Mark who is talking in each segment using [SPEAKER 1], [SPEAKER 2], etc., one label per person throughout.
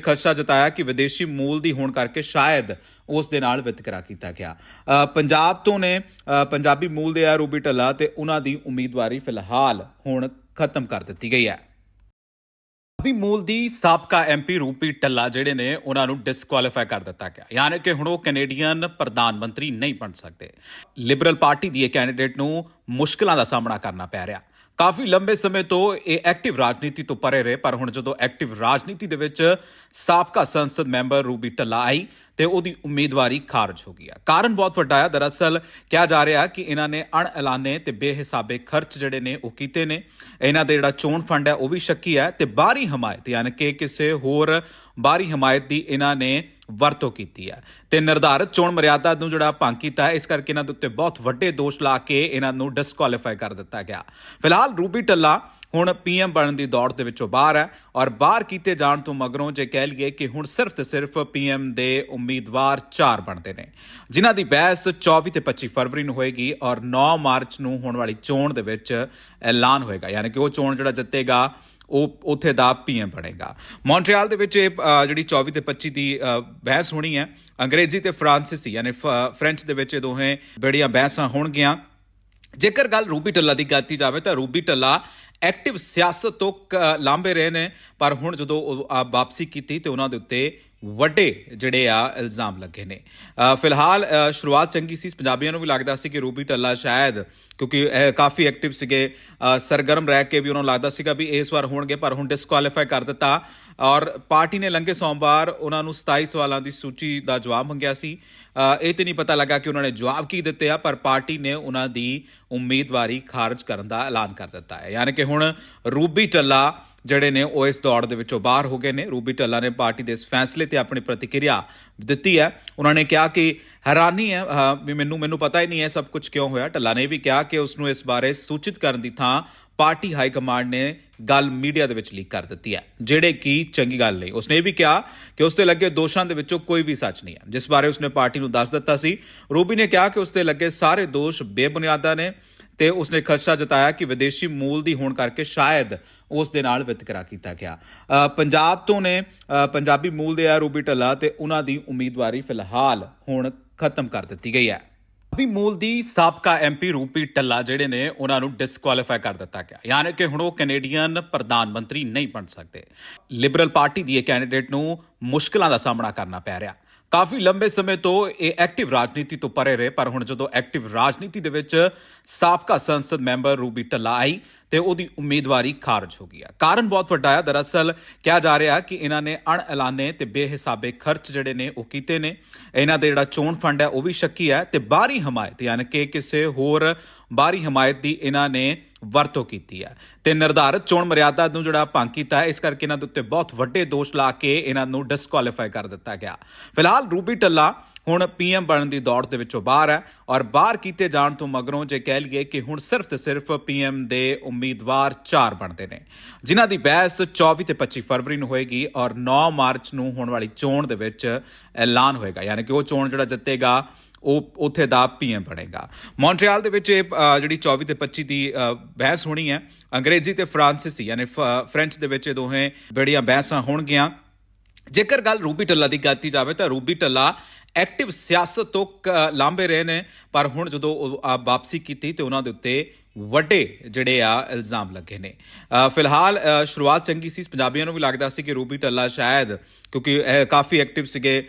[SPEAKER 1] ਖਦਸ਼ਾ ਜਤਾਇਆ ਕਿ ਵਿਦੇਸ਼ੀ ਮੂਲ ਦੀ ਹੋਣ ਕਰਕੇ ਸ਼ਾਇਦ ਉਸ ਦੇ ਨਾਲ ਵਿਤਕਰਾ ਕੀਤਾ ਗਿਆ। ਪੰਜਾਬ ਤੋਂ ਨੇ ਪੰਜਾਬੀ ਮੂਲ ਦੇ ਆ ਰੂਬੀ ਢੱਲਾ ਤੇ ਉਹਨਾਂ ਦੀ ਉਮੀਦਵਾਰੀ ਫਿਲਹਾਲ ਹੁਣ ਖਤਮ ਕਰ ਦਿੱਤੀ ਗਈ ਹੈ। ਪੰਜਾਬੀ ਮੂਲ ਦੀ ਸਾਬਕਾ ਐਮਪੀ ਰੂਪੀ ਟੱਲਾ ਜਿਹੜੇ ਨੇ, ਉਹਨਾਂ ਨੂੰ ਡਿਸਕੁਆਲੀਫਾਈ ਕਰ ਦਿੱਤਾ ਗਿਆ। ਯਾਨੀ ਕਿ ਹੁਣ ਉਹ ਕੈਨੇਡੀਅਨ ਪ੍ਰਧਾਨ ਮੰਤਰੀ ਨਹੀਂ ਬਣ ਸਕਦੇ। ਲਿਬਰਲ ਪਾਰਟੀ ਦੀ ਇਹ ਕੈਂਡੀਡੇਟ ਨੂੰ ਮੁਸ਼ਕਲਾਂ ਦਾ ਸਾਹਮਣਾ ਕਰਨਾ ਪੈ ਰਿਹਾ। ਕਾਫੀ ਲੰਬੇ ਸਮੇਂ ਤੋਂ ਇਹ ਐਕਟਿਵ ਰਾਜਨੀਤੀ ਤੋਂ ਪਰੇ ਰਹੇ, ਪਰ ਹੁਣ ਜਦੋਂ ਐਕਟਿਵ ਰਾਜਨੀਤੀ ਦੇ ਵਿੱਚ ਸਾਬਕਾ ਸੰਸਦ ਮੈਂਬਰ ਰੂਬੀ ਟੱਲਾ ਆਈ ਤੇ ਉਹਦੀ ਉਮੀਦਵਾਰੀ ਖਾਰਜ ਹੋ ਗਈ ਆ। ਕਾਰਨ ਬਹੁਤ ਵੱਡਾ ਆ। ਦਰਅਸਲ ਕਿਹਾ ਜਾ ਰਿਹਾ ਕਿ ਇਹਨਾਂ ਨੇ ਅਣ ਐਲਾਨੇ ਤੇ ਬੇਹਿਸਾਬੇ ਖਰਚ ਜਿਹੜੇ ਨੇ ਉਹ ਕੀਤੇ ਨੇ। ਇਹਨਾਂ ਦੇ ਜਿਹੜਾ ਚੋਣ ਫੰਡ ਹੈ ਉਹ ਵੀ ਸ਼ੱਕੀ ਹੈ ਤੇ ਬਾਹਰੀ ਹਮਾਇਤ, ਯਾਨੀ ਕਿ ਕਿਸੇ ਹੋਰ ਬਾਹਰੀ ਹਮਾਇਤ ਦੀ ਇਹਨਾਂ ਨੇ ਵਰਤੋਂ ਕੀਤੀ ਹੈ ਤੇ ਨਿਰਧਾਰਿਤ ਚੋਣ ਮਰਿਆਦਾ ਨੂੰ ਜਿਹੜਾ ਭੰਗ ਕੀਤਾ ਹੈ, ਇਸ ਕਰਕੇ ਇਹਨਾਂ ਦੇ ਉੱਤੇ ਬਹੁਤ ਵੱਡੇ ਦੋਸ਼ ਲਾ ਕੇ ਇਹਨਾਂ ਨੂੰ ਡਿਸਕੁਆਲੀਫਾਈ ਕਰ ਦਿੱਤਾ ਗਿਆ। ਫਿਲਹਾਲ ਰੂਬੀ ਟੱਲਾ ਹੁਣ ਪੀਐਮ ਬਣਨ ਦੀ ਦੌੜ ਦੇ ਵਿੱਚੋਂ ਬਾਹਰ ਹੈ ਔਰ ਬਾਹਰ ਕੀਤੇ ਜਾਣ ਤੋਂ ਮਗਰੋਂ ਜੇ ਕਹਿ ਲਈਏ ਕਿ ਹੁਣ ਸਿਰਫ ਤੇ ਸਿਰਫ ਪੀਐਮ ਦੇ ਉਮੀਦਵਾਰ ਚਾਰ ਬਣਦੇ ਨੇ, ਜਿਨ੍ਹਾਂ ਦੀ ਬਹਿਸ 24 ਤੇ 25 ਫਰਵਰੀ ਨੂੰ ਹੋਏਗੀ ਔਰ 9 ਮਾਰਚ ਨੂੰ ਹੋਣ ਵਾਲੀ ਚੋਣ ਦੇ ਵਿੱਚ ਐਲਾਨ ਹੋਏਗਾ। ਯਾਨੀ ਕਿ ਉਹ ਚੋਣ ਜਿਹੜਾ ਜਿੱਤੇਗਾ ਉਹ ਉੱਥੇ ਦਾ ਪੀਐਮ ਬਣੇਗਾ। ਮੌਂਟਰੀਅਲ ਦੇ ਵਿੱਚ ਇਹ ਜਿਹੜੀ 24 ਤੇ 25 ਦੀ ਬਹਿਸ ਹੋਣੀ ਹੈ। ਅੰਗਰੇਜ਼ੀ ਤੇ ਫਰਾਂਸੀਸੀ, ਯਾਨੀ ਫ- ਫ੍ਰੈਂਚ ਦੇ ਵਿੱਚ ਇਹ ਦੋਹੇ ਬੜੀਆਂ ਬਹਿਸਾਂ ਹੋਣਗੀਆਂ। ਜੇਕਰ ਗੱਲ ਰੂਬੀ ਟੱਲਾ ਦੀ ਕੀਤੀ ਜਾਵੇ ਤਾਂ ਰੂਬੀ ਟੱਲਾ ਐਕਟਿਵ ਸਿਆਸਤ ਤੋਂ ਕ- ਲਾਂਭੇ ਰਹੇ ਨੇ। ਪਰ ਹੁਣ ਜਦੋਂ ਉਹ ਵਾਪਸੀ ਕੀਤੀ ਤੇ ਉਹਨਾਂ ਦੇ ਉੱਤੇ ਵੱਡੇ ਜਿਹੜੇ ਆ ਇਲਜ਼ਾਮ ਲੱਗੇ ਨੇ। ਫਿਲਹਾਲ ਸ਼ੁਰੂਆਤ ਚੰਗੀ ਸੀ। ਪੰਜਾਬੀਆਂ ਨੂੰ ਵੀ ਲੱਗਦਾ ਸੀ ਕਿ ਰੂਬੀ ਟੱਲਾ ਸ਼ਾਇਦ, ਕਿਉਂਕਿ ਕਾਫੀ ਐਕਟਿਵ ਸੀਗੇ। ਸਰਗਰਮ ਰਹਿ ਕੇ ਵੀ ਉਹਨਾਂ ਨੂੰ ਲੱਗਦਾ ਸੀਗਾ ਵੀ ਇਸ ਵਾਰ ਹੋਣਗੇ, ਪਰ ਹੁਣ ਡਿਸਕੁਆਲੀਫਾਈ ਕਰ ਦਿੱਤਾ। ਔਰ ਪਾਰਟੀ ਨੇ ਲੰਘੇ ਸੋਮਵਾਰ, ਉਹਨਾਂ ਨੂੰ 27 ਸਵਾਲਾਂ ਦੀ ਸੂਚੀ ਦਾ ਜਵਾਬ ਮੰਗਿਆ ਸੀ। ਇਹ ਤੇ ਨਹੀਂ ਪਤਾ ਲੱਗਾ ਕਿ ਉਹਨਾਂ ਨੇ ਜਵਾਬ ਕੀ ਦਿੱਤੇ ਆ, ਪਰ ਪਾਰਟੀ ਨੇ ਉਹਨਾਂ ਦੀ ਉਮੀਦਵਾਰੀ ਖਾਰਜ ਕਰਨ ਦਾ ਐਲਾਨ ਕਰ ਦਿੱਤਾ ਹੈ। ਯਾਨੀ ਕਿ ਹੁਣ ਰੂਬੀ ਟੱਲਾ ਜਿਹੜੇ ਨੇ ਉਹ ਇਸ ਦੌੜ ਦੇ ਵਿੱਚੋਂ ਬਾਹਰ ਹੋ ਗਏ ਨੇ। ਰੂਬੀ ਢੱਲਾ ਨੇ ਪਾਰਟੀ ਦੇ ਇਸ ਫੈਸਲੇ ਤੇ ਆਪਣੀ ਪ੍ਰਤੀਕਿਰਿਆ ਦਿੱਤੀ ਹੈ। ਉਹਨਾਂ ਨੇ ਕਿਹਾ ਕਿ ਹੈਰਾਨੀ ਹੈ ਵੀ ਮੈਨੂੰ ਮੈਨੂੰ ਪਤਾ ਹੀ ਨਹੀਂ ਹੈ ਸਭ ਕੁਝ ਕਿਉਂ ਹੋਇਆ। ਢੱਲਾ ਨੇ ਵੀ ਕਿਹਾ ਕਿ ਉਸ ਨੂੰ ਇਸ ਬਾਰੇ ਸੂਚਿਤ ਕਰਨ ਦੀ ਥਾਂ ਪਾਰਟੀ ਹਾਈ ਕਮਾਂਡ ਨੇ ਗੱਲ ਮੀਡੀਆ ਦੇ ਵਿੱਚ ਲੀਕ ਕਰ ਦਿੱਤੀ ਹੈ। ਜਿਹੜੇ ਕਿ ਚੰਗੀ ਗੱਲ ਨਹੀਂ। ਉਸਨੇ ਇਹ ਵੀ ਕਿਹਾ ਕਿ ਉਸ ਤੇ ਲੱਗੇ ਦੋਸ਼ਾਂ ਦੇ ਵਿੱਚੋਂ ਕੋਈ ਵੀ ਸੱਚ ਨਹੀਂ ਹੈ। ਜਿਸ ਬਾਰੇ ਉਸਨੇ ਪਾਰਟੀ ਨੂੰ ਦੱਸ ਦਿੱਤਾ ਸੀ। ਰੂਬੀ ਨੇ ਕਿਹਾ ਕਿ ਉਸ ਤੇ ਲੱਗੇ ਸਾਰੇ ਦੋਸ਼ ਬੇਬੁਨਿਆਦਾ ਨੇ ਤੇ ਉਸਨੇ ਖਦਸ਼ਾ ਜਤਾਇਆ ਕਿ ਵਿਦੇਸ਼ੀ ਮੂਲ ਦੀ ਹੋਣ ਕਰਕੇ ਸ਼ਾਇਦ ਉਸ ਦੇ ਨਾਲ ਵਿਤਕਰਾ ਕੀਤਾ ਗਿਆ। ਪੰਜਾਬ ਤੋਂ ਨੇ ਪੰਜਾਬੀ ਮੂਲ ਦੇ ਆ ਰੂਬੀ ਢੱਲਾ ਤੇ ਉਹਨਾਂ ਦੀ ਉਮੀਦਵਾਰੀ ਫਿਲਹਾਲ ਹੁਣ ਖਤਮ ਕਰ ਦਿੱਤੀ ਗਈ ਹੈ। ਪੰਜਾਬੀ ਮੂਲ ਦੀ ਸਾਬਕਾ ਐਮਪੀ ਰੂਪੀ ਟੱਲਾ ਜਿਹੜੇ ਨੇ, ਉਹਨਾਂ ਨੂੰ ਡਿਸਕੁਆਲੀਫਾਈ ਕਰ ਦਿੱਤਾ ਗਿਆ। ਯਾਨੀ ਕਿ ਹੁਣ ਉਹ ਕੈਨੇਡੀਅਨ ਪ੍ਰਧਾਨ ਮੰਤਰੀ ਨਹੀਂ ਬਣ ਸਕਦੇ। ਲਿਬਰਲ ਪਾਰਟੀ ਦੀ ਇਹ ਕੈਂਡੀਡੇਟ ਨੂੰ ਮੁਸ਼ਕਲਾਂ ਦਾ ਸਾਹਮਣਾ ਕਰਨਾ ਪੈ ਰਿਹਾ। ਕਾਫੀ ਲੰਬੇ ਸਮੇਂ ਤੋਂ ਇਹ ਐਕਟਿਵ ਰਾਜਨੀਤੀ ਤੋਂ ਪਰੇ ਰਹੇ, ਪਰ ਹੁਣ ਜਦੋਂ ਐਕਟਿਵ ਰਾਜਨੀਤੀ ਦੇ ਵਿੱਚ ਸਾਬਕਾ ਸੰਸਦ ਮੈਂਬਰ ਰੂਬੀ ਟੱਲਾ ਆਈ ਤੇ ਉਹਦੀ ਉਮੀਦਵਾਰੀ ਖਾਰਜ ਹੋ ਗਈ ਆ। ਕਾਰਨ ਬਹੁਤ ਵੱਡਾ ਆ। ਦਰਅਸਲ ਕਿਹਾ ਜਾ ਰਿਹਾ ਕਿ ਇਹਨਾਂ ਨੇ ਅਣ ਐਲਾਨੇ ਤੇ ਬੇਹਿਸਾਬੇ ਖਰਚ ਜਿਹੜੇ ਨੇ ਉਹ ਕੀਤੇ ਨੇ। ਇਹਨਾਂ ਦੇ ਜਿਹੜਾ ਚੋਣ ਫੰਡ ਹੈ ਉਹ ਵੀ ਸ਼ੱਕੀ ਹੈ ਤੇ ਬਾਹਰੀ ਹਮਾਇਤ, ਯਾਨੀ ਕਿ ਕਿਸੇ ਹੋਰ ਬਾਹਰੀ ਹਮਾਇਤ ਦੀ ਇਹਨਾਂ ਨੇ ਵਰਤੋਂ ਕੀਤੀ ਹੈ। ਤੇ ਨਿਰਧਾਰਿਤ ਚੋਣ ਮਰਿਆਦਾ ਨੂੰ ਜਿਹੜਾ ਭੰਗ ਕੀਤਾ ਹੈ, ਇਸ ਕਰਕੇ ਇਹਨਾਂ ਦੇ ਉੱਤੇ ਬਹੁਤ ਵੱਡੇ ਦੋਸ਼ ਲਾ ਕੇ ਇਹਨਾਂ ਨੂੰ ਡਿਸਕੁਆਲੀਫਾਈ ਕਰ ਦਿੱਤਾ ਗਿਆ। ਫਿਲਹਾਲ ਰੂਬੀ ਟੱਲਾ ਹੁਣ ਪੀਐਮ ਬਣਨ ਦੀ ਦੌੜ ਦੇ ਵਿੱਚੋਂ ਬਾਹਰ ਹੈ ਔਰ ਬਾਹਰ ਕੀਤੇ ਜਾਣ ਤੋਂ ਮਗਰੋਂ ਜੇ ਕਹਿ ਲਈਏ ਕਿ ਹੁਣ ਸਿਰਫ ਤੇ ਸਿਰਫ ਪੀਐਮ ਦੇ ਉਮੀਦਵਾਰ ਚਾਰ ਬਣਦੇ ਨੇ, ਜਿਨ੍ਹਾਂ ਦੀ ਬਹਿਸ 24 ਤੇ 25 ਫਰਵਰੀ ਨੂੰ ਹੋਏਗੀ ਔਰ 9 ਮਾਰਚ ਨੂੰ ਹੋਣ ਵਾਲੀ ਚੋਣ ਦੇ ਵਿੱਚ ਐਲਾਨ ਹੋਏਗਾ। ਯਾਨੀ ਕਿ ਉਹ ਚੋਣ ਜਿਹੜਾ ਜਿੱਤੇਗਾ ਉਹ ਉੱਥੇ ਦਾ ਪੀਐਮ ਬਣੇਗਾ। ਮੌਂਟਰੀਅਲ ਦੇ ਵਿੱਚ ਇਹ ਜਿਹੜੀ 24 ਤੇ 25 ਦੀ ਬਹਿਸ ਹੋਣੀ ਹੈ। ਅੰਗਰੇਜ਼ੀ ਤੇ ਫਰਾਂਸੀਸੀ, ਯਾਨੀ ਫ- ਫ੍ਰੈਂਚ ਦੇ ਵਿੱਚ ਇਹ ਦੋਹੇ ਬੜੀਆਂ ਬਹਿਸਾਂ ਹੋਣਗੀਆਂ। ਜੇਕਰ ਗੱਲ ਰੂਬੀ ਟੱਲਾ ਦੀ ਕੀਤੀ ਜਾਵੇ ਤਾਂ ਰੂਬੀ ਟੱਲਾ ਐਕਟਿਵ ਸਿਆਸਤ ਤੋਂ ਕ- ਲਾਂਭੇ ਰਹੇ ਨੇ। ਪਰ ਹੁਣ ਜਦੋਂ ਉਹ ਵਾਪਸੀ ਕੀਤੀ ਤੇ ਉਹਨਾਂ ਦੇ ਉੱਤੇ ਵੱਡੇ ਜਿਹੜੇ ਆ ਇਲਜ਼ਾਮ ਲੱਗੇ ਨੇ। ਫਿਲਹਾਲ ਸ਼ੁਰੂਆਤ ਚੰਗੀ ਸੀ। ਪੰਜਾਬੀਆਂ ਨੂੰ ਵੀ ਲੱਗਦਾ ਸੀ ਕਿ ਰੂਬੀ ਟੱਲਾ ਸ਼ਾਇਦ, ਕਿਉਂਕਿ ਕਾਫੀ ਐਕਟਿਵ ਸੀਗੇ।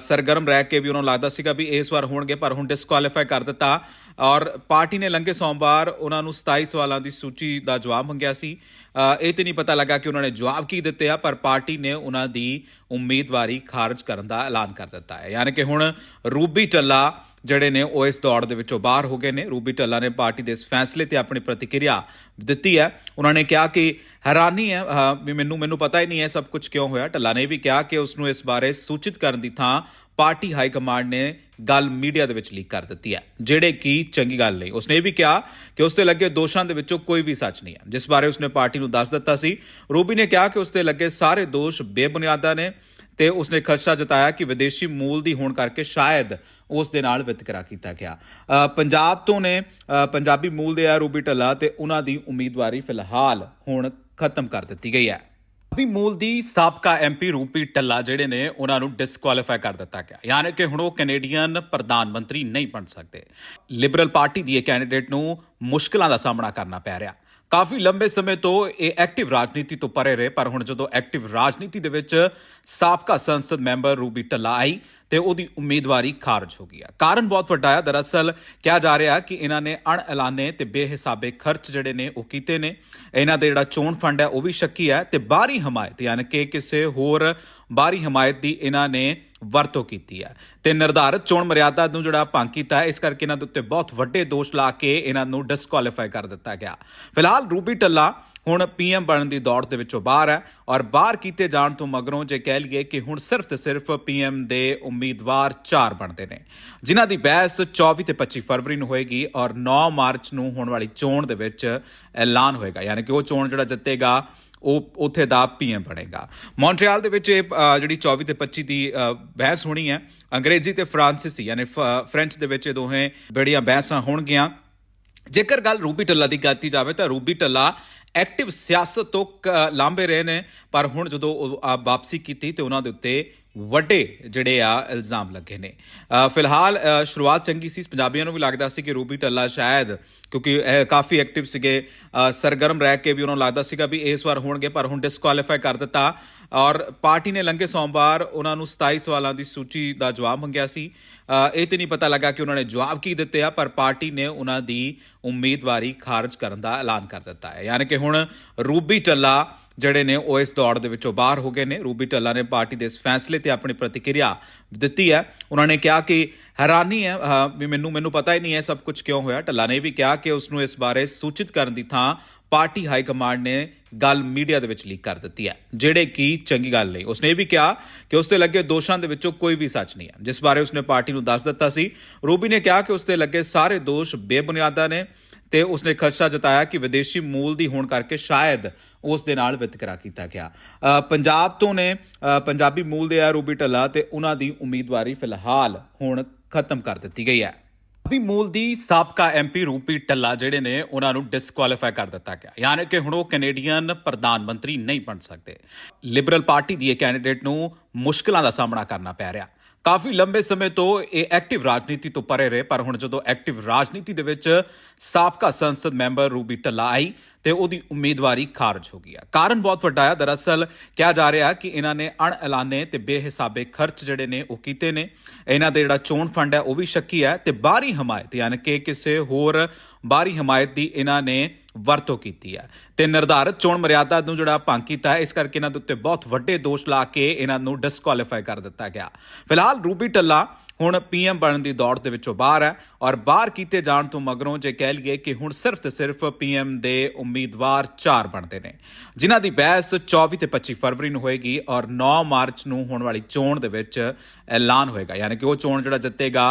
[SPEAKER 1] ਸਰਗਰਮ ਰਹਿ ਕੇ ਵੀ ਉਹਨਾਂ ਨੂੰ ਲੱਗਦਾ ਸੀਗਾ ਵੀ ਇਸ ਵਾਰ ਹੋਣਗੇ, ਪਰ ਹੁਣ ਡਿਸਕੁਆਲੀਫਾਈ ਕਰ ਦਿੱਤਾ। ਔਰ ਪਾਰਟੀ ਨੇ ਲੰਘੇ ਸੋਮਵਾਰ, ਉਹਨਾਂ ਨੂੰ 27 ਸਵਾਲਾਂ ਦੀ ਸੂਚੀ ਦਾ ਜਵਾਬ ਮੰਗਿਆ ਸੀ। ਇਹ ਤੇ ਨਹੀਂ ਪਤਾ ਲੱਗਾ ਕਿ ਉਹਨਾਂ ਨੇ ਜਵਾਬ ਕੀ ਦਿੱਤੇ ਆ, ਪਰ ਪਾਰਟੀ ਨੇ ਉਹਨਾਂ ਦੀ ਉਮੀਦਵਾਰੀ ਖਾਰਜ ਕਰਨ ਦਾ ਐਲਾਨ ਕਰ ਦਿੱਤਾ ਹੈ। ਯਾਨੀ ਕਿ ਹੁਣ ਰੂਬੀ ਟੱਲਾ ਜਿਹੜੇ ਨੇ, ਉਹ ਇਸ ਦੌੜ ਦੇ ਵਿੱਚੋਂ ਬਾਹਰ ਹੋ ਗਏ ਨੇ। ਰੂਬੀ ਟੱਲਾ ਨੇ ਪਾਰਟੀ ਦੇ ਇਸ ਫੈਸਲੇ ਤੇ ਆਪਣੀ ਪ੍ਰਤੀਕਿਰਿਆ ਦਿੱਤੀ ਹੈ। ਉਹਨਾਂ ਨੇ ਕਿਹਾ ਕਿ ਹੈਰਾਨੀ ਹੈ ਵੀ ਮੈਨੂੰ ਮੈਨੂੰ ਪਤਾ ਹੀ ਨਹੀਂ ਹੈ ਸਭ ਕੁਝ ਕਿਉਂ ਹੋਇਆ। ਟੱਲਾ ਨੇ ਵੀ ਕਿਹਾ ਕਿ ਉਸ ਨੂੰ ਇਸ ਬਾਰੇ ਸੂਚਿਤ ਕਰਨ ਦੀ ਥਾਂ ਪਾਰਟੀ ਹਾਈ ਕਮਾਂਡ ਨੇ ਗੱਲ ਮੀਡੀਆ ਦੇ ਵਿੱਚ ਲੀਕ ਕਰ ਦਿੱਤੀ ਹੈ। ਜਿਹੜੇ ਕਿ ਚੰਗੀ ਗੱਲ ਨਹੀਂ। ਉਸਨੇ ਇਹ ਵੀ ਕਿਹਾ ਕਿ ਉਸ ਤੇ ਲੱਗੇ ਦੋਸ਼ਾਂ ਦੇ ਵਿੱਚੋਂ ਕੋਈ ਵੀ ਸੱਚ ਨਹੀਂ ਹੈ। ਜਿਸ ਬਾਰੇ ਉਸਨੇ ਪਾਰਟੀ ਨੂੰ ਦੱਸ ਦਿੱਤਾ ਸੀ। ਰੂਬੀ ਨੇ ਕਿਹਾ ਕਿ ਉਸ ਤੇ ਲੱਗੇ ਸਾਰੇ ਦੋਸ਼ ਬੇਬੁਨਿਆਦਾ ਨੇ ਤੇ ਉਸਨੇ ਖਦਸ਼ਾ ਜਤਾਇਆ ਕਿ ਵਿਦੇਸ਼ੀ ਮੂਲ ਦੀ ਹੋਣ ਕਰਕੇ ਸ਼ਾਇਦ ਉਸ ਦੇ ਨਾਲ ਵਿਤਕਰਾ ਕੀਤਾ ਗਿਆ। ਪੰਜਾਬ ਤੋਂ ਨੇ ਪੰਜਾਬੀ ਮੂਲ ਦੇ ਆ ਰੂਬੀ ਢੱਲਾ ਤੇ ਉਹਨਾਂ ਦੀ ਉਮੀਦਵਾਰੀ ਫਿਲਹਾਲ ਹੁਣ ਖਤਮ ਕਰ ਦਿੱਤੀ ਗਈ ਹੈ। ਵੀ ਮੂਲ ਦੀ ਸਾਬਕਾ ਐਮਪੀ ਰੂਪੀ ਟੱਲਾ ਜਿਹੜੇ ਨੇ, ਉਹਨਾਂ ਨੂੰ ਡਿਸਕੁਆਲੀਫਾਈ ਕਰ ਦਿੱਤਾ ਗਿਆ। ਯਾਨੀ ਕਿ ਹੁਣ ਉਹ ਕੈਨੇਡੀਅਨ ਪ੍ਰਧਾਨ ਮੰਤਰੀ ਨਹੀਂ ਬਣ ਸਕਦੇ। ਲਿਬਰਲ ਪਾਰਟੀ ਦੀ ਇਹ ਕੈਂਡੀਡੇਟ ਨੂੰ ਮੁਸ਼ਕਲਾਂ ਦਾ ਸਾਹਮਣਾ ਕਰਨਾ ਪੈ ਰਿਹਾ। ਕਾਫੀ ਲੰਬੇ ਸਮੇਂ ਤੋਂ ਇਹ ਐਕਟਿਵ ਰਾਜਨੀਤੀ ਤੋਂ ਪਰੇ ਰਹੇ, ਪਰ ਹੁਣ ਜਦੋਂ ਐਕਟਿਵ ਰਾਜਨੀਤੀ ਦੇ ਵਿੱਚ ਸਾਬਕਾ ਸੰਸਦ ਮੈਂਬਰ ਰੂਬੀ ਟੱਲਾ ਆਈ ਤੇ ਉਹਦੀ ਉਮੀਦਵਾਰੀ ਖਾਰਜ ਹੋ ਗਈ ਆ। ਕਾਰਨ ਬਹੁਤ ਵੱਡਾ ਆ। ਦਰਅਸਲ ਕਿਹਾ ਜਾ ਰਿਹਾ ਕਿ ਇਹਨਾਂ ਨੇ ਅਣਐਲਾਨੇ ਤੇ ਬੇਹਿਸਾਬੇ ਖਰਚ ਜਿਹੜੇ ਨੇ ਉਹ ਕੀਤੇ ਨੇ। ਇਹਨਾਂ ਦਾ ਜਿਹੜਾ ਚੋਣ ਫੰਡ ਹੈ ਉਹ ਵੀ ਸ਼ੱਕੀ ਹੈ ਤੇ ਬਾਹਰੀ ਹਮਾਇਤ, ਯਾਨੀ ਕਿ ਕਿਸੇ ਹੋਰ ਬਾਹਰੀ ਹਮਾਇਤ ਦੀ ਇਹਨਾਂ ਨੇ ਵਰਤੋਂ ਕੀਤੀ ਹੈ ਤੇ ਨਿਰਧਾਰਿਤ ਚੋਣ ਮਰਿਆਦਾ ਨੂੰ ਜਿਹੜਾ ਭੰਗ ਕੀਤਾ ਹੈ, ਇਸ ਕਰਕੇ ਇਹਨਾਂ ਦੇ ਉੱਤੇ ਬਹੁਤ ਵੱਡੇ ਦੋਸ਼ ਲਾ ਕੇ ਇਹਨਾਂ ਨੂੰ ਡਿਸਕੁਆਲੀਫਾਈ ਕਰ ਦਿੱਤਾ ਗਿਆ। ਫਿਲਹਾਲ ਰੂਬੀ ਟੱਲਾ ਹੁਣ ਪੀਐਮ ਬਣਨ ਦੀ ਦੌੜ ਦੇ ਵਿੱਚੋਂ ਬਾਹਰ ਹੈ ਔਰ ਬਾਹਰ ਕੀਤੇ ਜਾਣ ਤੋਂ ਮਗਰੋਂ ਜੇ ਕਹਿ ਲਈਏ ਕਿ ਹੁਣ ਸਿਰਫ ਤੇ ਸਿਰਫ ਪੀਐਮ ਦੇ ਉਮੀਦਵਾਰ ਚਾਰ ਬਣਦੇ ਨੇ। ਜਿਨ੍ਹਾਂ ਦੀ ਬਹਿਸ 24 ਤੇ 25 ਫਰਵਰੀ ਨੂੰ ਹੋਏਗੀ ਔਰ 9 ਮਾਰਚ ਨੂੰ ਹੋਣ ਵਾਲੀ ਚੋਣ ਦੇ ਵਿੱਚ ਐਲਾਨ ਹੋਏਗਾ। ਯਾਨੀ ਕਿ ਉਹ ਚੋਣ ਜਿਹੜਾ ਜਿੱਤੇਗਾ ਉਹ ਉੱਥੇ ਦਾ ਪੀਐਮ ਬਣੇਗਾ। ਮੌਂਟਰੀਅਲ ਦੇ ਵਿੱਚ ਇਹ ਜਿਹੜੀ 24 ਤੇ 25 ਦੀ ਬਹਿਸ ਹੋਣੀ ਹੈ। ਅੰਗਰੇਜ਼ੀ ਤੇ ਫਰਾਂਸੀਸੀ, ਯਾਨੀ ਫ- ਫ੍ਰੈਂਚ ਦੇ ਵਿੱਚ ਇਹ ਦੋਹੇ ਬੜੀਆਂ ਬਹਿਸਾਂ ਹੋਣਗੀਆਂ। ਜੇਕਰ ਗੱਲ ਰੂਬੀ ਟੱਲਾ ਦੀ ਕੀਤੀ ਜਾਵੇ ਤਾਂ ਰੂਬੀ ਟੱਲਾ ਐਕਟਿਵ ਸਿਆਸਤ ਤੋਂ ਕ- ਲਾਂਭੇ ਰਹੇ ਨੇ। ਪਰ ਹੁਣ ਜਦੋਂ ਉਹ ਵਾਪਸੀ ਕੀਤੀ ਤੇ ਉਹਨਾਂ ਦੇ ਉੱਤੇ ਵੱਡੇ ਜਿਹੜੇ ਆ ਇਲਜ਼ਾਮ ਲੱਗੇ ਨੇ। ਫਿਲਹਾਲ ਸ਼ੁਰੂਆਤ ਚੰਗੀ ਸੀ। ਪੰਜਾਬੀਆਂ ਨੂੰ ਵੀ ਲੱਗਦਾ ਸੀ ਕਿ ਰੂਬੀ ਟੱਲਾ ਸ਼ਾਇਦ, ਕਿਉਂਕਿ ਕਾਫੀ ਐਕਟਿਵ ਸੀਗੇ। ਸਰਗਰਮ ਰਹਿ ਕੇ ਵੀ ਉਹਨਾਂ ਨੂੰ ਲੱਗਦਾ ਸੀਗਾ ਵੀ ਇਸ ਵਾਰ ਹੋਣਗੇ, ਪਰ ਹੁਣ ਡਿਸਕੁਆਲੀਫਾਈ ਕਰ ਦਿੱਤਾ। ਔਰ ਪਾਰਟੀ ਨੇ ਲੰਘੇ ਸੋਮਵਾਰ, ਉਹਨਾਂ ਨੂੰ 27 ਸਵਾਲਾਂ ਦੀ ਸੂਚੀ ਦਾ ਜਵਾਬ ਮੰਗਿਆ ਸੀ। ਇਹ ਤੇ ਨਹੀਂ ਪਤਾ ਲੱਗਾ ਕਿ ਉਹਨਾਂ ਨੇ ਜਵਾਬ ਕੀ ਦਿੱਤੇ ਆ, ਪਰ ਪਾਰਟੀ ਨੇ ਉਹਨਾਂ ਦੀ ਉਮੀਦਵਾਰੀ ਖਾਰਜ ਕਰਨ ਦਾ ਐਲਾਨ ਕਰ ਦਿੱਤਾ ਹੈ। ਯਾਨੀ ਕਿ ਹੁਣ ਰੂਬੀ ਟੱਲਾ ਜਿਹੜੇ ਨੇ ਉਹ ਇਸ ਦੌੜ ਦੇ ਵਿੱਚੋਂ ਬਾਹਰ ਹੋ ਗਏ ਨੇ। ਰੂਬੀ ਟੱਲਾ ਨੇ ਪਾਰਟੀ ਦੇ ਇਸ ਫੈਸਲੇ ਤੇ ਆਪਣੀ ਪ੍ਰਤੀਕਿਰਿਆ ਦਿੱਤੀ ਹੈ। ਉਹਨਾਂ ਨੇ ਕਿਹਾ ਕਿ ਹੈਰਾਨੀ ਹੈ ਵੀ ਮੈਨੂੰ ਮੈਨੂੰ ਪਤਾ ਹੀ ਨਹੀਂ ਹੈ ਸਭ ਕੁਝ ਕਿਉਂ ਹੋਇਆ। ਟੱਲਾ ਨੇ ਵੀ ਕਿਹਾ ਕਿ ਉਸ ਨੂੰ ਇਸ ਬਾਰੇ ਸੂਚਿਤ ਕਰਨ ਦੀ ਥਾਂ ਪਾਰਟੀ ਹਾਈ ਕਮਾਂਡ ਨੇ ਗੱਲ ਮੀਡੀਆ ਦੇ ਵਿੱਚ ਲੀਕ ਕਰ ਦਿੱਤੀ ਹੈ, ਜਿਹੜੇ ਕਿ ਚੰਗੀ ਗੱਲ ਨਹੀਂ। ਉਸਨੇ ਇਹ ਵੀ ਕਿਹਾ ਕਿ ਉਸ ਤੇ ਲੱਗੇ ਦੋਸ਼ਾਂ ਦੇ ਵਿੱਚੋਂ ਕੋਈ ਵੀ ਸੱਚ ਨਹੀਂ ਹੈ। ਜਿਸ ਬਾਰੇ ਉਸਨੇ ਪਾਰਟੀ ਨੂੰ ਦੱਸ ਦਿੱਤਾ ਸੀ। ਰੂਬੀ ਨੇ ਕਿਹਾ ਕਿ ਉਸ ਤੇ ਲੱਗੇ ਸਾਰੇ ਦੋਸ਼ ਬੇਬੁਨਿਆਦਾ ਨੇ। ਤੇ ਉਸਨੇ ਖਦਸ਼ਾ ਜਤਾਇਆ ਕਿ ਵਿਦੇਸ਼ੀ ਮੂਲ ਦੀ ਹੋਣ ਕਰਕੇ ਸ਼ਾਇਦ ਉਸ ਦੇ ਨਾਲ ਵਿਤਕਰਾ ਕੀਤਾ ਗਿਆ। ਪੰਜਾਬ ਤੋਂ ਨੇ ਪੰਜਾਬੀ ਮੂਲ ਦੇ ਆ ਰੂਬੀ ਢੱਲਾ ਤੇ ਉਹਨਾਂ ਦੀ ਉਮੀਦਵਾਰੀ ਫਿਲਹਾਲ ਹੁਣ ਖਤਮ ਕਰ ਦਿੱਤੀ ਗਈ ਹੈ। ਵੀ ਮੂਲ ਦੀ ਸਾਬਕਾ ਐਮਪੀ ਰੂਪੀ ਟੱਲਾ ਜਿਹੜੇ ਨੇ, ਉਹਨਾਂ ਨੂੰ ਡਿਸਕੁਆਲੀਫਾਈ ਕਰ ਦਿੱਤਾ ਗਿਆ। ਯਾਨੀ ਕਿ ਹੁਣ ਉਹ ਕੈਨੇਡੀਅਨ ਪ੍ਰਧਾਨ ਮੰਤਰੀ ਨਹੀਂ ਬਣ ਸਕਦੇ। ਲਿਬਰਲ ਪਾਰਟੀ ਦੀ ਇਹ ਕੈਂਡੀਡੇਟ ਨੂੰ ਮੁਸ਼ਕਲਾਂ ਦਾ ਸਾਹਮਣਾ ਕਰਨਾ ਪੈ ਰਿਹਾ। ਕਾਫੀ ਲੰਬੇ ਸਮੇਂ ਤੋਂ ਇਹ ਐਕਟਿਵ ਰਾਜਨੀਤੀ ਤੋਂ ਪਰੇ ਰਹੇ, ਪਰ ਹੁਣ ਜਦੋਂ ਐਕਟਿਵ ਰਾਜਨੀਤੀ ਦੇ ਵਿੱਚ ਸਾਬਕਾ ਸੰਸਦ ਮੈਂਬਰ ਰੂਬੀ ਟੱਲਾ ਆਈ ਤੇ ਉਹਦੀ ਉਮੀਦਵਾਰੀ ਖਾਰਜ ਹੋ ਗਈ ਆ। ਕਾਰਨ ਬਹੁਤ ਵੱਡਾ ਆ। ਦਰਅਸਲ ਕਿਹਾ ਜਾ ਰਿਹਾ ਕਿ ਇਹਨਾਂ ਨੇ ਅਣ ਐਲਾਨੇ ਤੇ ਬੇਹਿਸਾਬੇ ਖਰਚ ਜਿਹੜੇ ਨੇ ਉਹ ਕੀਤੇ ਨੇ। ਇਹਨਾਂ ਦਾ ਜਿਹੜਾ ਚੋਣ ਫੰਡ ਹੈ ਉਹ ਵੀ ਸ਼ੱਕੀ ਹੈ ਤੇ ਬਾਹਰੀ ਹਮਾਇਤ, ਯਾਨੀ ਕਿ ਕਿਸੇ ਹੋਰ ਬਾਹਰੀ ਹਮਾਇਤ ਦੀ ਇਹਨਾਂ ਨੇ ਵਰਤੋਂ ਕੀਤੀ ਹੈ ਤੇ ਨਿਰਧਾਰਿਤ ਚੋਣ ਮਰਿਆਦਾ ਨੂੰ ਜਿਹੜਾ ਭੰਗ ਕੀਤਾ ਹੈ, ਇਸ ਕਰਕੇ ਇਹਨਾਂ ਦੇ ਉੱਤੇ ਬਹੁਤ ਵੱਡੇ ਦੋਸ਼ ਲਾ ਕੇ ਇਹਨਾਂ ਨੂੰ ਡਿਸਕੁਆਲੀਫਾਈ ਕਰ ਦਿੱਤਾ ਗਿਆ। ਫਿਲਹਾਲ ਰੂਬੀ ਟੱਲਾ ਹੁਣ ਪੀਐਮ ਬਣਨ ਦੀ ਦੌੜ ਦੇ ਵਿੱਚੋਂ ਬਾਹਰ ਹੈ ਔਰ ਬਾਹਰ ਕੀਤੇ ਜਾਣ ਤੋਂ ਮਗਰੋਂ ਜੇ ਕਹਿ ਲਈਏ ਕਿ ਹੁਣ ਸਿਰਫ ਤੇ ਸਿਰਫ ਪੀਐਮ ਦੇ ਉਮੀਦਵਾਰ ਚਾਰ ਬਣਦੇ ਨੇ। ਜਿਨ੍ਹਾਂ ਦੀ ਬਹਿਸ 24 ਤੇ 25 ਫਰਵਰੀ ਨੂੰ ਹੋਏਗੀ ਔਰ 9 ਮਾਰਚ ਨੂੰ ਹੋਣ ਵਾਲੀ ਚੋਣ ਦੇ ਵਿੱਚ ਐਲਾਨ ਹੋਏਗਾ। ਯਾਨੀ ਕਿ ਉਹ ਚੋਣ ਜਿਹੜਾ ਜਿੱਤੇਗਾ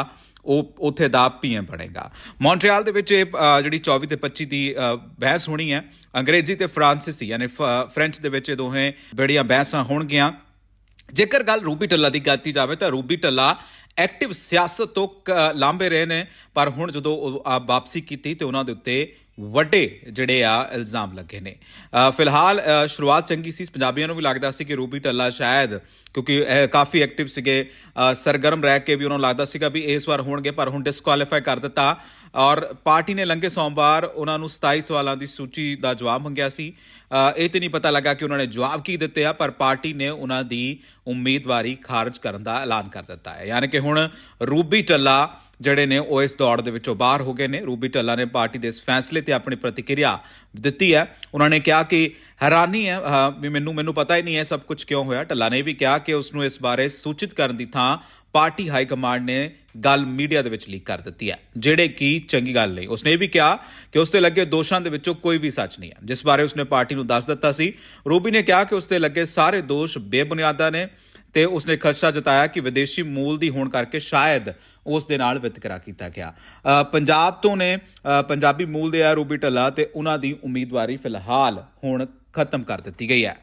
[SPEAKER 1] ਉਹ ਉੱਥੇ ਦਾ ਪੀਐਮ ਬਣੇਗਾ। ਮੌਂਟਰੀਅਲ ਦੇ ਵਿੱਚ ਇਹ ਜਿਹੜੀ 24 ਤੇ 25 ਦੀ ਬਹਿਸ ਹੋਣੀ ਹੈ। ਅੰਗਰੇਜ਼ੀ ਤੇ ਫਰਾਂਸੀਸੀ, ਯਾਨੀ ਫ- ਫ੍ਰੈਂਚ ਦੇ ਵਿੱਚ ਇਹ ਦੋਹੇ ਬੜੀਆਂ ਬਹਿਸਾਂ ਹੋਣਗੀਆਂ। ਜੇਕਰ ਗੱਲ ਰੂਬੀ ਟੱਲਾ ਦੀ ਕੀਤੀ ਜਾਵੇ ਤਾਂ ਰੂਬੀ ਟੱਲਾ ਐਕਟਿਵ ਸਿਆਸਤ ਤੋਂ ਕ- ਲਾਂਭੇ ਰਹੇ ਨੇ। ਪਰ ਹੁਣ ਜਦੋਂ ਉਹ ਆ ਵਾਪਸੀ ਕੀਤੀ ਤੇ ਉਹਨਾਂ ਦੇ ਉੱਤੇ ਵੱਡੇ ਜਿਹੜੇ ਆ ਇਲਜ਼ਾਮ ਲੱਗੇ ਨੇ। ਫਿਲਹਾਲ ਸ਼ੁਰੂਆਤ ਚੰਗੀ ਸੀ, ਪੰਜਾਬੀਆਂ ਨੂੰ ਵੀ ਲੱਗਦਾ ਸੀ ਕਿ ਰੂਬੀ ਟੱਲਾ ਸ਼ਾਇਦ, ਕਿਉਂਕਿ ਕਾਫੀ ਐਕਟਿਵ ਸੀਗੇ। ਸਰਗਰਮ ਰਹਿ ਕੇ ਵੀ ਉਹਨਾਂ ਨੂੰ ਲੱਗਦਾ ਸੀਗਾ ਵੀ ਇਸ ਵਾਰ ਹੋਣਗੇ, ਪਰ ਹੁਣ ਡਿਸਕੁਆਲੀਫਾਈ ਕਰ ਦਿੱਤਾ। ਔਰ ਪਾਰਟੀ ਨੇ ਲੰਘੇ ਸੋਮਵਾਰ, ਉਹਨਾਂ ਨੂੰ 27 ਸਵਾਲਾਂ ਦੀ ਸੂਚੀ ਦਾ ਜਵਾਬ ਮੰਗਿਆ ਸੀ। ਇਹ ਤੇ ਨਹੀਂ ਪਤਾ ਲੱਗਾ ਕਿ ਉਹਨਾਂ ਨੇ ਜਵਾਬ ਕੀ ਦਿੱਤੇ ਆ, ਪਰ ਪਾਰਟੀ ਨੇ ਉਹਨਾਂ ਦੀ ਉਮੀਦਵਾਰੀ ਖਾਰਜ ਕਰਨ ਦਾ ਐਲਾਨ ਕਰ ਦਿੱਤਾ ਹੈ। ਯਾਨੀ ਕਿ ਹੁਣ ਰੂਬੀ ਟੱਲਾ ਜਿਹੜੇ ਨੇ ਉਹ ਇਸ ਦੌੜ ਦੇ ਵਿੱਚੋਂ ਬਾਹਰ ਹੋ ਗਏ ਨੇ। ਰੂਬੀ ਢੱਲਾ ਨੇ ਪਾਰਟੀ ਦੇ ਇਸ ਫੈਸਲੇ ਤੇ ਆਪਣੀ ਪ੍ਰਤੀਕਿਰਿਆ ਦਿੱਤੀ ਹੈ। ਉਹਨਾਂ ਨੇ ਕਿਹਾ ਕਿ ਹੈਰਾਨੀ ਹੈ ਵੀ ਮੈਨੂੰ ਮੈਨੂੰ ਪਤਾ ਹੀ ਨਹੀਂ ਹੈ ਸਭ ਕੁਝ ਕਿਉਂ ਹੋਇਆ। ਢੱਲਾ ਨੇ ਵੀ ਕਿਹਾ ਕਿ ਉਸ ਨੂੰ ਇਸ ਬਾਰੇ ਸੂਚਿਤ ਕਰਨ ਦੀ ਥਾਂ ਪਾਰਟੀ ਹਾਈ ਕਮਾਂਡ ਨੇ ਗੱਲ ਮੀਡੀਆ ਦੇ ਵਿੱਚ ਲੀਕ ਕਰ ਦਿੱਤੀ ਹੈ। ਜਿਹੜੇ ਕਿ ਚੰਗੀ ਗੱਲ ਨਹੀਂ। ਉਸਨੇ ਇਹ ਵੀ ਕਿਹਾ ਕਿ ਉਸ ਤੇ ਲੱਗੇ ਦੋਸ਼ਾਂ ਦੇ ਵਿੱਚੋਂ ਕੋਈ ਵੀ ਸੱਚ ਨਹੀਂ ਹੈ। ਜਿਸ ਬਾਰੇ ਉਸਨੇ ਪਾਰਟੀ ਨੂੰ ਦੱਸ ਦਿੱਤਾ ਸੀ। ਰੂਬੀ ਨੇ ਕਿਹਾ ਕਿ ਉਸ ਤੇ ਲੱਗੇ ਸਾਰੇ ਦੋਸ਼ ਬੇਬੁਨਿਆਦਾ ਨੇ। ਤੇ ਉਸਨੇ ਖਦਸ਼ਾ ਜਤਾਇਆ ਕਿ ਵਿਦੇਸ਼ੀ ਮੂਲ ਦੀ ਹੋਣ ਕਰਕੇ ਸ਼ਾਇਦ ਉਸ ਦੇ ਨਾਲ ਵਿਤਕਰਾ ਕੀਤਾ ਗਿਆ। ਪੰਜਾਬ ਤੋਂ ਨੇ ਪੰਜਾਬੀ ਮੂਲ ਦੇ ਆ ਰੂਬੀ ਢੱਲਾ ਤੇ ਉਹਨਾਂ ਦੀ ਉਮੀਦਵਾਰੀ ਫਿਲਹਾਲ ਹੁਣ ਖਤਮ ਕਰ ਦਿੱਤੀ ਗਈ ਹੈ।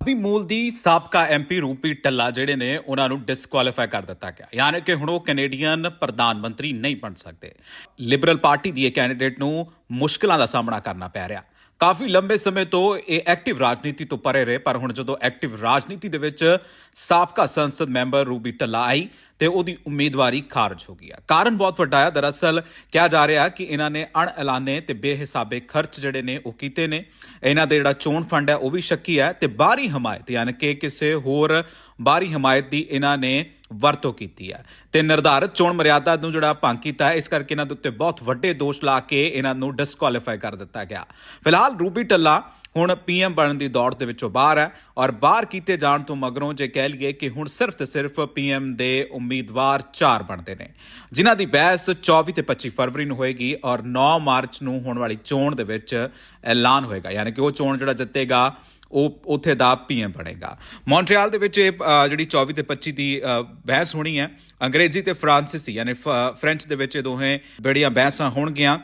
[SPEAKER 1] ਵੀ ਮੂਲ ਦੀ ਸਾਬਕਾ ਐਮਪੀ ਰੂਪੀ ਟੱਲਾ ਜਿਹੜੇ ਨੇ, ਉਹਨਾਂ ਨੂੰ ਡਿਸਕੁਆਲੀਫਾਈ ਕਰ ਦਿੱਤਾ ਗਿਆ। ਯਾਨੀ ਕਿ ਹੁਣ ਉਹ ਕੈਨੇਡੀਅਨ ਪ੍ਰਧਾਨ ਮੰਤਰੀ ਨਹੀਂ ਬਣ ਸਕਦੇ। ਲਿਬਰਲ ਪਾਰਟੀ ਦੀ ਇਹ ਕੈਂਡੀਡੇਟ ਨੂੰ ਮੁਸ਼ਕਲਾਂ ਦਾ ਸਾਹਮਣਾ ਕਰਨਾ ਪੈ ਰਿਹਾ। ਕਾਫੀ ਲੰਬੇ ਸਮੇਂ ਤੋਂ ਇਹ ਐਕਟਿਵ ਰਾਜਨੀਤੀ ਤੋਂ ਪਰੇ ਰਹੇ, ਪਰ ਹੁਣ ਜਦੋਂ ਐਕਟਿਵ ਰਾਜਨੀਤੀ ਦੇ ਵਿੱਚ ਸਾਬਕਾ ਸੰਸਦ ਮੈਂਬਰ ਰੂਬੀ ਟੱਲਾ ਆਈ ਤੇ ਉਹਦੀ ਉਮੀਦਵਾਰੀ ਖਾਰਜ ਹੋ ਗਈ ਆ ਕਾਰਨ ਬਹੁਤ ਵੱਡਾ ਹੈ ਦਰਅਸਲ ਕਿਹਾ ਜਾ ਰਿਹਾ ਕਿ ਇਹਨਾਂ ਨੇ ਅਣ ਐਲਾਨੇ ਤੇ ਬੇਹਿਸਾਬੇ ਖਰਚ ਜਿਹੜੇ ਨੇ ਉਹ ਕੀਤੇ ਨੇ। ਇਹਨਾਂ ਦੇ ਜਿਹੜਾ ਚੋਣ ਫੰਡ ਹੈ ਉਹ ਵੀ ਸ਼ੱਕੀ ਹੈ ਤੇ ਬਾਹਰੀ ਹਮਾਇਤ ਯਾਨੀ ਕਿ ਕਿਸੇ ਹੋਰ ਬਾਹਰੀ ਹਮਾਇਤ ਦੀ ਇਹਨਾਂ ਨੇ ਵਰਤੋਂ ਕੀਤੀ ਹੈ ਤੇ ਨਿਰਧਾਰਿਤ ਚੋਣ ਮਰਿਆਦਾ ਨੂੰ ਜਿਹੜਾ ਭੰਗ ਕੀਤਾ ਹੈ, ਇਸ ਕਰਕੇ ਇਹਨਾਂ ਦੇ ਉੱਤੇ ਬਹੁਤ ਵੱਡੇ ਦੋਸ਼ ਲਾ ਕੇ ਇਹਨਾਂ ਨੂੰ ਡਿਸਕੁਆਲੀਫਾਈ ਕਰ ਦਿੱਤਾ ਗਿਆ। ਫਿਲਹਾਲ ਰੂਬੀ ਟੱਲਾ ਹੁਣ ਪੀਐਮ ਬਣਨ ਦੀ ਦੌੜ ਦੇ ਵਿੱਚੋਂ ਬਾਹਰ ਹੈ ਔਰ ਬਾਹਰ ਕੀਤੇ ਜਾਣ ਤੋਂ ਮਗਰੋਂ ਜੇ ਕਹਿ ਲਈਏ ਕਿ ਹੁਣ ਸਿਰਫ ਤੇ ਸਿਰਫ ਪੀਐਮ ਦੇ ਉਮੀਦਵਾਰ ਚਾਰ ਬਣਦੇ ਨੇ, ਜਿਨ੍ਹਾਂ ਦੀ ਬਹਿਸ 24 ਤੇ 25 ਫਰਵਰੀ ਨੂੰ ਹੋਏਗੀ ਔਰ 9 ਮਾਰਚ ਨੂੰ ਹੋਣ ਵਾਲੀ ਚੋਣ ਦੇ ਵਿੱਚ ਐਲਾਨ ਹੋਏਗਾ, ਯਾਨੀ ਕਿ ਉਹ ਚੋਣ ਜਿਹੜਾ ਜਿੱਤੇਗਾ, ਉਹ ਉੱਥੇ ਦਾ ਪੀਐਮ ਬਣੇਗਾ। ਮੌਂਟਰੀਅਲ ਦੇ ਵਿੱਚ ਇਹ ਜਿਹੜੀ 24 ਤੇ 25 ਦੀ ਬਹਿਸ ਹੋਣੀ ਹੈ, ਅੰਗਰੇਜ਼ੀ ਤੇ ਫਰਾਂਸੀਸੀ, ਯਾਨੀ ਫ- ਫ੍ਰੈਂਚ ਦੇ ਵਿੱਚ ਇਹ ਦੋਹੇ ਬੜੀਆਂ ਬਹਿਸਾਂ ਹੋਣਗੀਆਂ।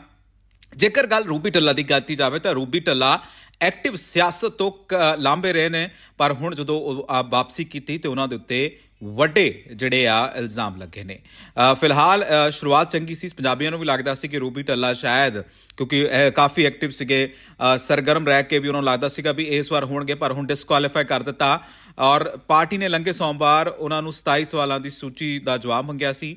[SPEAKER 1] ਜੇਕਰ ਗੱਲ ਰੂਬੀ ਟੱਲਾ ਦੀ ਕੀਤੀ ਜਾਵੇ ਤਾਂ ਰੂਬੀ ਟੱਲਾ ਐਕਟਿਵ ਸਿਆਸਤ ਤੋਂ ਕ- ਲਾਂਭੇ ਰਹੇ ਨੇ, ਪਰ ਹੁਣ ਜਦੋਂ ਉਹ ਵਾਪਸੀ ਕੀਤੀ ਤੇ ਉਹਨਾਂ ਦੇ ਉੱਤੇ ਵੱਡੇ ਜਿਹੜੇ ਆ ਇਲਜ਼ਾਮ ਲੱਗੇ ਨੇ। ਫਿਲਹਾਲ ਸ਼ੁਰੂਆਤ ਚੰਗੀ ਸੀ। ਪੰਜਾਬੀਆਂ ਨੂੰ ਵੀ ਲੱਗਦਾ ਸੀ ਕਿ ਰੂਬੀ ਟੱਲਾ ਸ਼ਾਇਦ, ਕਿਉਂਕਿ ਕਾਫੀ ਐਕਟਿਵ ਸੀਗੇ। ਸਰਗਰਮ ਰਹਿ ਕੇ ਵੀ ਉਹਨਾਂ ਨੂੰ ਲੱਗਦਾ ਸੀਗਾ ਵੀ ਇਸ ਵਾਰ ਹੋਣਗੇ, ਪਰ ਹੁਣ ਡਿਸਕੁਆਲੀਫਾਈ ਕਰ ਦਿੱਤਾ। ਔਰ ਪਾਰਟੀ ਨੇ ਲੰਘੇ ਸੋਮਵਾਰ, ਉਹਨਾਂ ਨੂੰ 27 ਸਵਾਲਾਂ ਦੀ ਸੂਚੀ ਦਾ ਜਵਾਬ ਮੰਗਿਆ ਸੀ।